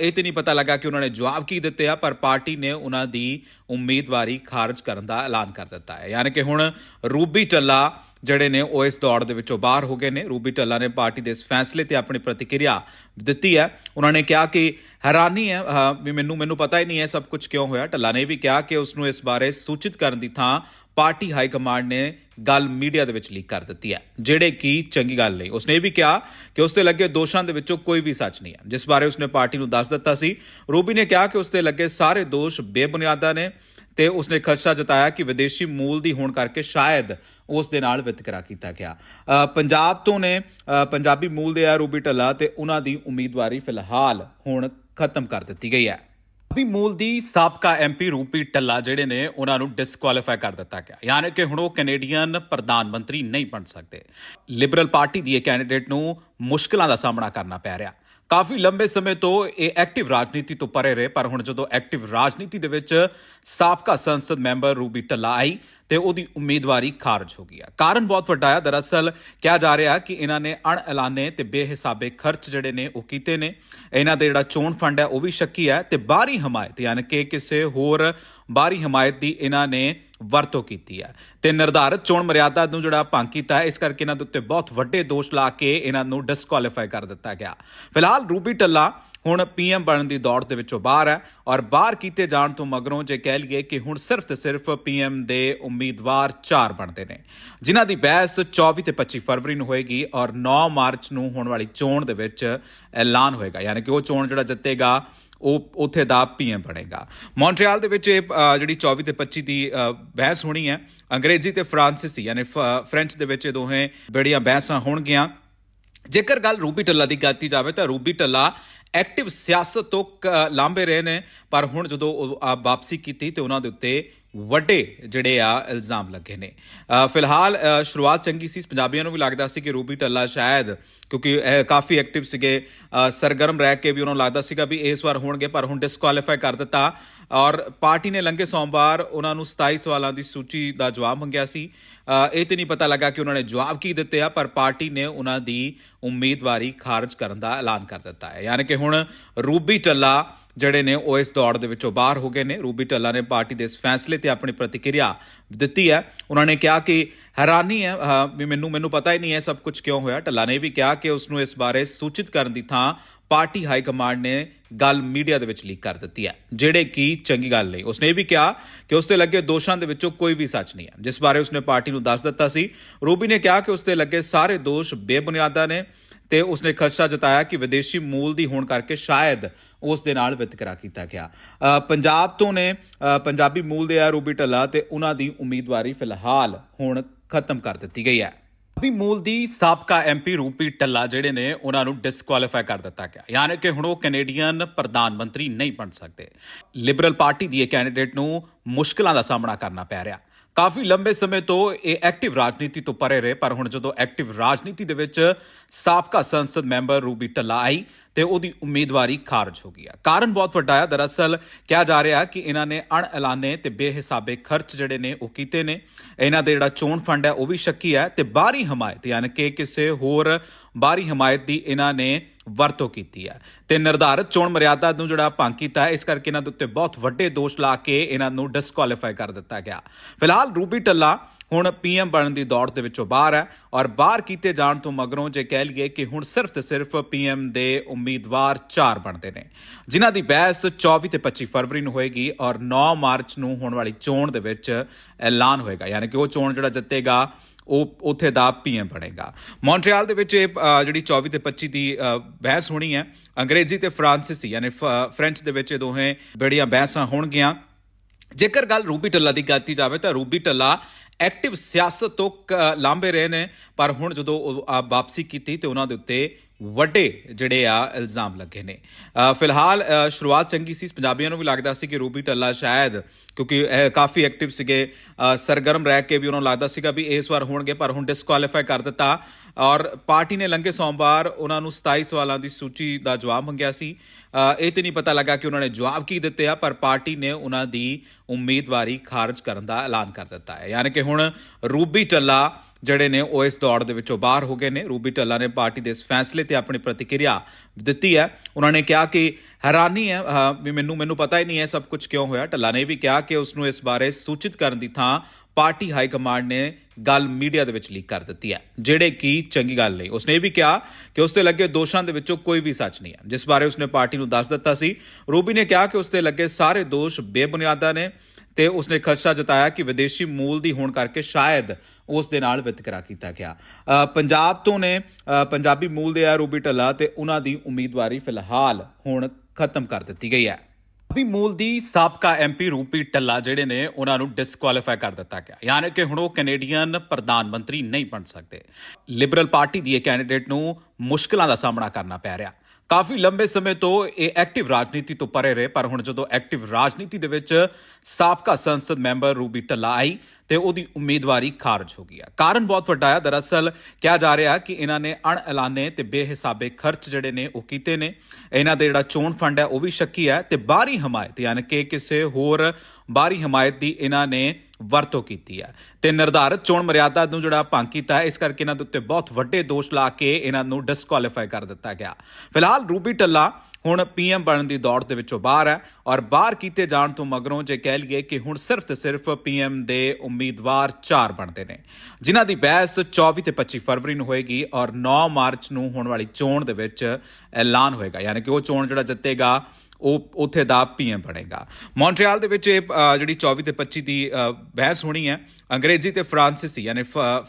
[SPEAKER 1] ਇਹ ਤੇ ਨਹੀਂ ਪਤਾ ਲੱਗਾ ਕਿ ਉਹਨਾਂ ਨੇ ਜਵਾਬ ਕੀ ਦਿੱਤੇ ਆ, ਪਰ ਪਾਰਟੀ ਨੇ ਉਹਨਾਂ ਦੀ ਉਮੀਦਵਾਰੀ ਖਾਰਜ ਕਰਨ ਦਾ ਐਲਾਨ ਕਰ ਦਿੱਤਾ ਹੈ। ਯਾਨੀ ਕਿ ਹੁਣ ਰੂਬੀ ਟੱਲਾ ਜਿਹੜੇ ਨੇ ਉਹ ਇਸ ਦੌੜ ਦੇ ਵਿੱਚੋਂ ਬਾਹਰ ਹੋ ਗਏ ਨੇ। ਰੂਬੀ ਢੱਲਾ ਨੇ ਪਾਰਟੀ ਦੇ ਇਸ ਫੈਸਲੇ ਤੇ ਆਪਣੀ ਪ੍ਰਤੀਕਿਰਿਆ ਦਿੱਤੀ ਹੈ। ਉਹਨਾਂ ਨੇ ਕਿਹਾ ਕਿ ਹੈਰਾਨੀ ਹੈ ਵੀ ਮੈਨੂੰ ਮੈਨੂੰ ਪਤਾ ਹੀ ਨਹੀਂ ਹੈ ਸਭ ਕੁਝ ਕਿਉਂ ਹੋਇਆ। ਢੱਲਾ ਨੇ ਵੀ ਕਿਹਾ ਕਿ ਉਸ ਨੂੰ ਇਸ ਬਾਰੇ ਸੂਚਿਤ ਕਰਨ ਦੀ ਥਾਂ ਪਾਰਟੀ ਹਾਈ ਕਮਾਂਡ ਨੇ ਗੱਲ ਮੀਡੀਆ ਦੇ ਵਿੱਚ ਲੀਕ ਕਰ ਦਿੱਤੀ ਹੈ। ਜਿਹੜੇ ਕਿ ਚੰਗੀ ਗੱਲ ਨਹੀਂ। ਉਸਨੇ ਇਹ ਵੀ ਕਿਹਾ ਕਿ ਉਸ ਤੇ ਲੱਗੇ ਦੋਸ਼ਾਂ ਦੇ ਵਿੱਚੋਂ ਕੋਈ ਵੀ ਸੱਚ ਨਹੀਂ ਹੈ। ਜਿਸ ਬਾਰੇ ਉਸਨੇ ਪਾਰਟੀ ਨੂੰ ਦੱਸ ਦਿੱਤਾ ਸੀ। ਰੂਬੀ ਨੇ ਕਿਹਾ ਕਿ ਉਸ ਤੇ ਲੱਗੇ ਸਾਰੇ ਦੋਸ਼ ਬੇਬੁਨਿਆਦਾ ਨੇ ਤੇ ਉਸਨੇ ਖਦਸ਼ਾ ਜਤਾਇਆ ਕਿ ਵਿਦੇਸ਼ੀ ਮੂਲ ਦੀ ਹੋਣ ਕਰਕੇ ਸ਼ਾਇਦ ਉਸ ਦੇ ਨਾਲ ਵਿਤਕਰਾ ਕੀਤਾ ਗਿਆ। ਪੰਜਾਬ ਤੋਂ ਨੇ ਪੰਜਾਬੀ ਮੂਲ ਦੇ ਆ ਰੂਬੀ ਢੱਲਾ ਤੇ ਉਹਨਾਂ ਦੀ ਉਮੀਦਵਾਰੀ ਫਿਲਹਾਲ ਹੁਣ ਖਤਮ ਕਰ ਦਿੱਤੀ ਗਈ ਹੈ। ਵੀ ਮੂਲ ਦੀ ਸਾਬਕਾ ਐਮਪੀ ਰੂਪੀ ਟੱਲਾ ਜਿਹੜੇ ਨੇ, ਉਹਨਾਂ ਨੂੰ ਡਿਸਕੁਆਲੀਫਾਈ ਕਰ ਦਿੱਤਾ ਗਿਆ। ਯਾਨੀ ਕਿ ਹੁਣ ਉਹ ਕੈਨੇਡੀਅਨ ਪ੍ਰਧਾਨ ਮੰਤਰੀ ਨਹੀਂ ਬਣ ਸਕਦੇ। ਲਿਬਰਲ ਪਾਰਟੀ ਦੀ ਇਹ ਕੈਂਡੀਡੇਟ ਨੂੰ ਮੁਸ਼ਕਲਾਂ ਦਾ ਸਾਹਮਣਾ ਕਰਨਾ ਪੈ ਰਿਹਾ। ਕਾਫੀ ਲੰਬੇ ਸਮੇਂ ਤੋਂ ਇਹ ਐਕਟਿਵ ਰਾਜਨੀਤੀ ਤੋਂ ਪਰੇ ਰਹੇ, ਪਰ ਹੁਣ ਜਦੋਂ ਐਕਟਿਵ ਰਾਜਨੀਤੀ ਦੇ ਵਿੱਚ ਸਾਬਕਾ ਸੰਸਦ ਮੈਂਬਰ ਰੂਬੀ ਟੱਲਾ ਆਈ ਤੇ ਉਹਦੀ ਉਮੀਦਵਾਰੀ ਖਾਰਜ ਹੋ ਗਈ ਹੈ। ਕਾਰਨ ਬਹੁਤ ਵੱਡਾ ਆ। ਦਰਅਸਲ ਕਿਹਾ ਜਾ ਰਿਹਾ ਕਿ ਇਹਨਾਂ ਨੇ ਅਣ ਐਲਾਨੇ ਤੇ ਬੇਹਿਸਾਬੇ ਖਰਚ ਜਿਹੜੇ ਨੇ ਉਹ ਕੀਤੇ ਨੇ। ਇਹਨਾਂ ਦੇ ਜਿਹੜਾ ਚੋਣ ਫੰਡ ਹੈ ਉਹ ਵੀ ਸ਼ੱਕੀ ਹੈ ਤੇ ਬਾਹਰੀ ਹਮਾਇਤ ਯਾਨੀ ਕਿ ਕਿਸੇ ਹੋਰ ਬਾਹਰੀ ਹਮਾਇਤ ਦੀ ਇਹਨਾਂ ਨੇ ਵਰਤੋਂ ਕੀਤੀ ਹੈ ਤੇ ਨਿਰਧਾਰਿਤ ਚੋਣ ਮਰਿਆਦਾ ਨੂੰ ਜਿਹੜਾ ਭੰਗ ਕੀਤਾ ਹੈ, ਇਸ ਕਰਕੇ ਇਹਨਾਂ ਦੇ ਉੱਤੇ ਬਹੁਤ ਵੱਡੇ ਦੋਸ਼ ਲਾ ਕੇ ਇਹਨਾਂ ਨੂੰ ਡਿਸਕੁਆਲੀਫਾਈ ਕਰ ਦਿੱਤਾ ਗਿਆ। ਫਿਲਹਾਲ ਰੂਬੀ ਟੱਲਾ ਹੁਣ ਪੀਐਮ ਬਣਨ ਦੀ ਦੌੜ ਦੇ ਵਿੱਚੋਂ ਬਾਹਰ ਹੈ ਔਰ ਬਾਹਰ ਕੀਤੇ ਜਾਣ ਤੋਂ ਮਗਰੋਂ ਜੇ ਕਹਿ ਲਈਏ ਕਿ ਹੁਣ ਸਿਰਫ ਤੇ ਸਿਰਫ ਪੀਐਮ ਦੇ ਉਮੀਦਵਾਰ ਚਾਰ ਬਣਦੇ ਨੇ, ਜਿਨ੍ਹਾਂ ਦੀ ਬਹਿਸ 24 ਤੇ 25 ਫਰਵਰੀ ਨੂੰ ਹੋਏਗੀ ਔਰ 9 ਮਾਰਚ ਨੂੰ ਹੋਣ ਵਾਲੀ ਚੋਣ ਦੇ ਵਿੱਚ ਐਲਾਨ ਹੋਏਗਾ, ਯਾਨੀ ਕਿ ਉਹ ਚੋਣ ਜਿਹੜਾ ਜਿੱਤੇਗਾ, ਉਹ ਉੱਥੇ ਦਾ ਪੀਐਮ ਬਣੇਗਾ। ਮੌਂਟਰੀਅਲ ਦੇ ਵਿੱਚ ਇਹ ਜਿਹੜੀ 24 ਤੇ 25 ਦੀ ਬਹਿਸ ਹੋਣੀ ਹੈ, ਅੰਗਰੇਜ਼ੀ ਤੇ ਫਰਾਂਸੀਸੀ, ਯਾਨੀ ਫ- ਫ੍ਰੈਂਚ ਦੇ ਵਿੱਚ ਇਹ ਦੋਹੇ ਬੜੀਆਂ ਬਹਿਸਾਂ ਹੋਣਗੀਆਂ। ਜੇਕਰ ਗੱਲ ਰੂਬੀ ਟੱਲਾ ਦੀ ਕੀਤੀ ਜਾਵੇ ਤਾਂ ਰੂਬੀ ਟੱਲਾ ਐਕਟਿਵ ਸਿਆਸਤ ਤੋਂ ਕ- ਲਾਂਭੇ ਰਹੇ ਨੇ, ਪਰ ਹੁਣ ਜਦੋਂ ਉਹ ਵਾਪਸੀ ਕੀਤੀ ਤੇ ਉਹਨਾਂ ਦੇ ਉੱਤੇ ਵੱਡੇ ਜਿਹੜੇ ਆ ਇਲਜ਼ਾਮ ਲੱਗੇ ਨੇ। ਫਿਲਹਾਲ ਸ਼ੁਰੂਆਤ ਚੰਗੀ ਸੀ, ਪੰਜਾਬੀਆਂ ਨੂੰ ਵੀ ਲੱਗਦਾ ਸੀ ਕਿ ਰੂਬੀ ਟੱਲਾ ਸ਼ਾਇਦ, ਕਿਉਂਕਿ ਕਾਫੀ ਐਕਟਿਵ ਸੀਗੇ। ਸਰਗਰਮ ਰਹਿ ਕੇ ਵੀ ਉਹਨਾਂ ਨੂੰ ਲੱਗਦਾ ਸੀਗਾ ਵੀ ਇਸ ਵਾਰ ਹੋਣਗੇ, ਪਰ ਹੁਣ ਡਿਸਕੁਆਲੀਫਾਈ ਕਰ ਦਿੱਤਾ। ਔਰ ਪਾਰਟੀ ਨੇ ਲੰਘੇ ਸੋਮਵਾਰ ਉਹਨਾਂ ਨੂੰ 27 ਸਵਾਲਾਂ ਦੀ ਸੂਚੀ ਦਾ ਜਵਾਬ ਮੰਗਿਆ ਸੀ। ਇਹ ਤੇ ਨਹੀਂ ਪਤਾ ਲੱਗਾ ਕਿ ਉਹਨਾਂ ਨੇ ਜਵਾਬ ਕੀ ਦਿੱਤੇ ਆ, ਪਰ ਪਾਰਟੀ ਨੇ ਉਹਨਾਂ ਦੀ ਉਮੀਦਵਾਰੀ ਖਾਰਜ ਕਰਨ ਦਾ ਐਲਾਨ ਕਰ ਦਿੱਤਾ ਹੈ। ਯਾਨੀ ਕਿ ਹੁਣ ਰੂਬੀ ਟੱਲਾ ਜਿਹੜੇ ਨੇ ਉਹ ਇਸ ਦੌੜ ਦੇ ਵਿੱਚੋਂ ਬਾਹਰ ਹੋ ਗਏ ਨੇ। ਰੂਬੀ ਟੱਲਾ ਨੇ ਪਾਰਟੀ ਦੇ ਇਸ ਫੈਸਲੇ ਤੇ ਆਪਣੀ ਪ੍ਰਤੀਕਿਰਿਆ ਦਿੱਤੀ ਹੈ। ਉਹਨਾਂ ਨੇ ਕਿਹਾ ਕਿ ਹੈਰਾਨੀ ਹੈ ਵੀ ਮੈਨੂੰ ਮੈਨੂੰ ਪਤਾ ਹੀ ਨਹੀਂ ਹੈ ਸਭ ਕੁਝ ਕਿਉਂ ਹੋਇਆ। ਟੱਲਾ ਨੇ ਵੀ ਕਿਹਾ ਕਿ ਉਸ ਨੂੰ ਇਸ ਬਾਰੇ ਸੂਚਿਤ ਕਰਨ ਦੀ ਥਾਂ ਪਾਰਟੀ ਹਾਈ ਕਮਾਂਡ ਨੇ ਗੱਲ ਮੀਡੀਆ ਦੇ ਵਿੱਚ ਲੀਕ ਕਰ ਦਿੱਤੀ ਹੈ, ਜਿਹੜੇ ਕਿ ਚੰਗੀ ਗੱਲ ਨਹੀਂ। ਉਸਨੇ ਇਹ ਵੀ ਕਿਹਾ ਕਿ ਉਸ ਤੇ ਲੱਗੇ ਦੋਸ਼ਾਂ ਦੇ ਵਿੱਚੋਂ ਕੋਈ ਵੀ ਸੱਚ ਨਹੀਂ ਹੈ। ਜਿਸ ਬਾਰੇ ਉਸਨੇ ਪਾਰਟੀ ਨੂੰ ਦੱਸ ਦਿੱਤਾ ਸੀ, ਰੂਬੀ ਨੇ ਕਿਹਾ ਕਿ ਉਸ ਤੇ ਲੱਗੇ ਸਾਰੇ ਦੋਸ਼ ਬੇਬੁਨਿਆਦਾ ਨੇ ਤੇ ਉਸਨੇ ਖਦਸ਼ਾ ਜਤਾਇਆ ਕਿ ਵਿਦੇਸ਼ੀ ਮੂਲ ਦੀ ਹੋਣ ਕਰਕੇ ਸ਼ਾਇਦ ਉਸ ਦੇ ਨਾਲ ਵਿਤਕਰਾ ਕੀਤਾ ਗਿਆ। ਪੰਜਾਬ ਤੋਂ ਨੇ ਪੰਜਾਬੀ ਮੂਲ ਦੇ ਆ ਰੂਬੀ ਢੱਲਾ ਤੇ ਉਹਨਾਂ ਦੀ ਉਮੀਦਵਾਰੀ ਫਿਲਹਾਲ ਹੁਣ ਖਤਮ ਕਰ ਦਿੱਤੀ ਗਈ ਹੈ। ਵੀ ਮੂਲ ਦੀ ਸਾਬਕਾ ਐਮਪੀ ਰੂਪੀ ਟੱਲਾ ਜਿਹੜੇ ਨੇ, ਉਹਨਾਂ ਨੂੰ ਡਿਸਕੁਆਲੀਫਾਈ ਕਰ ਦਿੱਤਾ ਗਿਆ। ਯਾਨੀ ਕਿ ਹੁਣ ਉਹ ਕੈਨੇਡੀਅਨ ਪ੍ਰਧਾਨ ਮੰਤਰੀ ਨਹੀਂ ਬਣ ਸਕਦੇ। ਲਿਬਰਲ ਪਾਰਟੀ ਦੀ ਇਹ ਕੈਂਡੀਡੇਟ ਨੂੰ ਮੁਸ਼ਕਲਾਂ ਦਾ ਸਾਹਮਣਾ ਕਰਨਾ ਪੈ ਰਿਹਾ। ਕਾਫੀ ਲੰਬੇ ਸਮੇਂ ਤੋਂ ਇਹ ਐਕਟਿਵ ਰਾਜਨੀਤੀ ਤੋਂ ਪਰੇ ਰਹੇ, ਪਰ ਹੁਣ ਜਦੋਂ ਐਕਟਿਵ ਰਾਜਨੀਤੀ ਦੇ ਵਿੱਚ ਸਾਬਕਾ ਸੰਸਦ ਮੈਂਬਰ ਰੂਬੀ ਟੱਲਾ ਆਈ ਤੇ ਉਹਦੀ ਉਮੀਦਵਾਰੀ ਖਾਰਜ ਹੋ ਗਈ ਹੈ ਕਾਰਨ ਬਹੁਤ ਵੱਡਾ ਆ। ਦਰਅਸਲ ਕਿਹਾ ਜਾ ਰਿਹਾ ਕਿ ਇਹਨਾਂ ਨੇ ਅਣ ਐਲਾਨੇ ਤੇ ਬੇਹਿਸਾਬੇ ਖਰਚ ਜਿਹੜੇ ਨੇ ਉਹ ਕੀਤੇ ਨੇ। ਇਹਨਾਂ ਦੇ ਜਿਹੜਾ ਚੋਣ ਫੰਡ ਹੈ ਉਹ ਵੀ ਸ਼ੱਕੀ ਹੈ ਤੇ ਬਾਹਰੀ ਹਮਾਇਤ, ਯਾਨੀ ਕਿ ਕਿਸੇ ਹੋਰ ਬਾਹਰੀ ਹਮਾਇਤ ਦੀ ਇਹਨਾਂ ਨੇ ਵਰਤੋਂ ਕੀਤੀ ਹੈ। ਤੇ ਨਿਰਧਾਰਿਤ ਚੋਣ ਮਰਿਆਦਾ ਨੂੰ ਜਿਹੜਾ ਭੰਗ ਕੀਤਾ ਹੈ, ਇਸ ਕਰਕੇ ਇਹਨਾਂ ਦੇ ਉੱਤੇ ਬਹੁਤ ਵੱਡੇ ਦੋਸ਼ ਲਾ ਕੇ ਇਹਨਾਂ ਨੂੰ ਡਿਸਕੁਆਲੀਫਾਈ ਕਰ ਦਿੱਤਾ ਗਿਆ। ਫਿਲਹਾਲ ਰੂਬੀ ਟੱਲਾ ਹੁਣ ਪੀਐਮ ਬਣਨ ਦੀ ਦੌੜ ਦੇ ਵਿੱਚੋਂ ਬਾਹਰ ਹੈ ਔਰ ਬਾਹਰ ਕੀਤੇ ਜਾਣ ਤੋਂ ਮਗਰੋਂ ਜੇ ਕਹਿ ਲਈਏ ਕਿ ਹੁਣ ਸਿਰਫ ਤੇ ਸਿਰਫ ਪੀਐਮ ਦੇ ਉਮੀਦਵਾਰ ਚਾਰ ਬਣਦੇ ਨੇ। ਜਿਨ੍ਹਾਂ ਦੀ ਬਹਿਸ 24 ਤੇ 25 ਫਰਵਰੀ ਨੂੰ ਹੋਏਗੀ ਔਰ 9 ਮਾਰਚ ਨੂੰ ਹੋਣ ਵਾਲੀ ਚੋਣ ਦੇ ਵਿੱਚ ਐਲਾਨ ਹੋਏਗਾ। ਯਾਨੀ ਕਿ ਉਹ ਚੋਣ ਜਿਹੜਾ ਜਿੱਤੇਗਾ ਉਹ ਉੱਥੇ ਦਾ ਪੀਐਮ ਬਣੇਗਾ। ਮੌਂਟਰੀਅਲ ਦੇ ਵਿੱਚ ਇਹ ਜਿਹੜੀ 24 ਤੇ 25 ਦੀ ਬਹਿਸ ਹੋਣੀ ਹੈ। ਅੰਗਰੇਜ਼ੀ ਤੇ ਫਰਾਂਸੀਸੀ, ਯਾਨੀ ਫ- ਫ੍ਰੈਂਚ ਦੇ ਵਿੱਚ ਇਹ ਦੋਹੇ ਬੜੀਆਂ ਬਹਿਸਾਂ ਹੋਣਗੀਆਂ। ਜੇਕਰ ਗੱਲ ਰੂਬੀ ਟੱਲਾ ਦੀ ਕੀਤੀ ਜਾਵੇ ਤਾਂ ਰੂਬੀ ਟੱਲਾ ਐਕਟਿਵ ਸਿਆਸਤ ਤੋਂ ਕ- ਲਾਂਭੇ ਰਹੇ ਨੇ। ਪਰ ਹੁਣ ਜਦੋਂ ਉਹ ਵਾਪਸੀ ਕੀਤੀ ਤੇ ਉਹਨਾਂ ਦੇ ਉੱਤੇ ਵੱਡੇ ਜਿਹੜੇ ਆ ਇਲਜ਼ਾਮ ਲੱਗੇ ਨੇ। ਫਿਲਹਾਲ ਸ਼ੁਰੂਆਤ ਚੰਗੀ ਸੀ, ਪੰਜਾਬੀਆਂ ਨੂੰ ਵੀ ਲੱਗਦਾ ਸੀ ਕਿ ਰੂਬੀ ਟੱਲਾ ਸ਼ਾਇਦ, ਕਿਉਂਕਿ ਕਾਫੀ ਐਕਟਿਵ ਸੀਗੇ। ਸਰਗਰਮ ਰਹਿ ਕੇ ਵੀ ਉਹਨਾਂ ਨੂੰ ਲੱਗਦਾ ਸੀਗਾ ਵੀ ਇਸ ਵਾਰ ਹੋਣਗੇ, ਪਰ ਹੁਣ ਡਿਸਕੁਆਲੀਫਾਈ ਕਰ ਦਿੱਤਾ। ਔਰ ਪਾਰਟੀ ਨੇ ਲੰਘੇ ਸੋਮਵਾਰ, ਉਹਨਾਂ ਨੂੰ 27 ਸਵਾਲਾਂ ਦੀ ਸੂਚੀ ਦਾ ਜਵਾਬ ਮੰਗਿਆ ਸੀ। ਇਹ ਤੇ ਨਹੀਂ ਪਤਾ ਲੱਗਾ ਕਿ ਉਹਨਾਂ ਨੇ ਜਵਾਬ ਕੀ ਦਿੱਤੇ ਆ, ਪਰ ਪਾਰਟੀ ਨੇ ਉਹਨਾਂ ਦੀ ਉਮੀਦਵਾਰੀ ਖਾਰਜ ਕਰਨ ਦਾ ਐਲਾਨ ਕਰ ਦਿੱਤਾ ਹੈ। ਯਾਨੀ ਕਿ ਹੁਣ ਰੂਬੀ ਟੱਲਾ ਜਿਹੜੇ ਨੇ ਉਹ ਇਸ ਦੌੜ ਦੇ ਵਿੱਚੋਂ ਬਾਹਰ ਹੋ ਗਏ ਨੇ। ਰੂਬੀ ਢੱਲਾ ਨੇ ਪਾਰਟੀ ਦੇ ਇਸ ਫੈਸਲੇ ਤੇ ਆਪਣੀ ਪ੍ਰਤੀਕਿਰਿਆ ਦਿੱਤੀ ਹੈ। ਉਹਨਾਂ ਨੇ ਕਿਹਾ ਕਿ ਹੈਰਾਨੀ ਹੈ ਵੀ ਮੈਨੂੰ ਮੈਨੂੰ ਪਤਾ ਹੀ ਨਹੀਂ ਹੈ ਸਭ ਕੁਝ ਕਿਉਂ ਹੋਇਆ। ਢੱਲਾ ਨੇ ਵੀ ਕਿਹਾ ਕਿ ਉਸ ਨੂੰ ਇਸ ਬਾਰੇ ਸੂਚਿਤ ਕਰਨ ਦੀ ਥਾਂ ਪਾਰਟੀ ਹਾਈ ਕਮਾਂਡ ਨੇ ਗੱਲ ਮੀਡੀਆ ਦੇ ਵਿੱਚ ਲੀਕ ਕਰ ਦਿੱਤੀ ਹੈ। ਜਿਹੜੇ ਕਿ ਚੰਗੀ ਗੱਲ ਨਹੀਂ। ਉਸਨੇ ਇਹ ਵੀ ਕਿਹਾ ਕਿ ਉਸ ਤੇ ਲੱਗੇ ਦੋਸ਼ਾਂ ਦੇ ਵਿੱਚੋਂ ਕੋਈ ਵੀ ਸੱਚ ਨਹੀਂ ਹੈ। ਜਿਸ ਬਾਰੇ ਉਸਨੇ ਪਾਰਟੀ ਨੂੰ ਦੱਸ ਦਿੱਤਾ ਸੀ। ਰੂਬੀ ਨੇ ਕਿਹਾ ਕਿ ਉਸ ਤੇ ਲੱਗੇ ਸਾਰੇ ਦੋਸ਼ ਬੇਬੁਨਿਆਦਾ ਨੇ। ਤੇ ਉਸਨੇ ਖਦਸ਼ਾ ਜਤਾਇਆ ਕਿ ਵਿਦੇਸ਼ੀ ਮੂਲ ਦੀ ਹੋਣ ਕਰਕੇ ਸ਼ਾਇਦ ਉਸ ਦੇ ਨਾਲ ਵਿਤਕਰਾ ਕੀਤਾ ਗਿਆ। ਪੰਜਾਬ ਤੋਂ ਨੇ ਪੰਜਾਬੀ ਮੂਲ ਦੇ ਆ ਰੂਬੀ ਢੱਲਾ ਤੇ ਉਹਨਾਂ ਦੀ ਉਮੀਦਵਾਰੀ ਫਿਲਹਾਲ ਹੁਣ ਖਤਮ ਕਰ ਦਿੱਤੀ ਗਈ ਹੈ। ਵੀ ਮੂਲ ਦੀ ਸਾਬਕਾ ਐਮਪੀ ਰੂਪੀ ਟੱਲਾ ਜਿਹੜੇ ਨੇ, ਉਹਨਾਂ ਨੂੰ ਡਿਸਕੁਆਲੀਫਾਈ ਕਰ ਦਿੱਤਾ ਗਿਆ। ਯਾਨੀ ਕਿ ਹੁਣ ਉਹ ਕੈਨੇਡੀਅਨ ਪ੍ਰਧਾਨ ਮੰਤਰੀ ਨਹੀਂ ਬਣ ਸਕਦੇ। ਲਿਬਰਲ ਪਾਰਟੀ ਦੀ ਇਹ ਕੈਂਡੀਡੇਟ ਨੂੰ ਮੁਸ਼ਕਲਾਂ ਦਾ ਸਾਹਮਣਾ ਕਰਨਾ ਪੈ ਰਿਹਾ। ਕਾਫੀ ਲੰਬੇ ਸਮੇਂ ਤੋਂ ਇਹ ਐਕਟਿਵ ਰਾਜਨੀਤੀ ਤੋਂ ਪਰੇ ਰਹੇ, ਪਰ ਹੁਣ ਜਦੋਂ ਐਕਟਿਵ ਰਾਜਨੀਤੀ ਦੇ ਵਿੱਚ ਸਾਬਕਾ ਸੰਸਦ ਮੈਂਬਰ ਰੂਬੀ ਟੱਲਾ ਆਈ ਤੇ ਉਹਦੀ ਉਮੀਦਵਾਰੀ ਖਾਰਜ ਹੋ ਗਈ ਹੈ। ਕਾਰਨ ਬਹੁਤ ਵੱਡਾ ਹੈ। ਦਰਅਸਲ ਕਿਹਾ ਜਾ ਰਿਹਾ ਕਿ ਇਹਨਾਂ ਨੇ ਅਣ ਐਲਾਨੇ ਤੇ ਬੇਹਿਸਾਬੇ ਖਰਚ ਜਿਹੜੇ ਨੇ ਉਹ ਕੀਤੇ ਨੇ। ਇਹਨਾਂ ਦੇ ਜਿਹੜਾ ਚੋਣ ਫੰਡ ਹੈ ਉਹ ਵੀ ਸ਼ੱਕੀ ਹੈ ਤੇ ਬਾਹਰੀ ਹਮਾਇਤ, ਯਾਨੀ ਕਿ ਕਿਸੇ ਹੋਰ ਬਾਹਰੀ ਹਮਾਇਤ ਦੀ ਇਹਨਾਂ ਨੇ ਵਰਤੋਂ ਕੀਤੀ ਹੈ। ਤੇ ਨਿਰਧਾਰਿਤ ਚੋਣ ਮਰਿਆਦਾ ਨੂੰ ਜਿਹੜਾ ਭੰਗ ਕੀਤਾ ਹੈ, ਇਸ ਕਰਕੇ ਇਹਨਾਂ ਦੇ ਉੱਤੇ ਬਹੁਤ ਵੱਡੇ ਦੋਸ਼ ਲਾ ਕੇ ਇਹਨਾਂ ਨੂੰ ਡਿਸਕੁਆਲੀਫਾਈ ਕਰ ਦਿੱਤਾ ਗਿਆ। ਫਿਲਹਾਲ ਰੂਬੀ ਟੱਲਾ ਹੁਣ ਪੀਐਮ ਬਣਨ ਦੀ ਦੌੜ ਦੇ ਵਿੱਚੋਂ ਬਾਹਰ ਹੈ ਔਰ ਬਾਹਰ ਕੀਤੇ ਜਾਣ ਤੋਂ ਮਗਰੋਂ ਜੇ ਕਹਿ ਲਈਏ ਕਿ ਹੁਣ ਸਿਰਫ ਤੇ ਸਿਰਫ ਪੀਐਮ ਦੇ ਉਮੀਦਵਾਰ ਚਾਰ ਬਣਦੇ ਨੇ, ਜਿਨ੍ਹਾਂ ਦੀ ਬਹਿਸ 24 ਤੇ 25 ਫਰਵਰੀ ਨੂੰ ਹੋਏਗੀ ਔਰ 9 ਮਾਰਚ ਨੂੰ ਹੋਣ ਵਾਲੀ ਚੋਣ ਦੇ ਵਿੱਚ ਐਲਾਨ ਹੋਏਗਾ। ਯਾਨੀ ਕਿ ਉਹ ਚੋਣ ਜਿਹੜਾ ਜਿੱਤੇਗਾ ਉਹ ਉੱਥੇ ਦਾ ਪੀਐਮ ਬਣੇਗਾ। ਮੌਂਟਰੀਅਲ ਦੇ ਵਿੱਚ ਇਹ ਜਿਹੜੀ 24 ਤੇ 25 ਦੀ ਬਹਿਸ ਹੋਣੀ ਹੈ। ਅੰਗਰੇਜ਼ੀ ਤੇ ਫਰਾਂਸੀਸੀ, ਯਾਨੀ ਫ-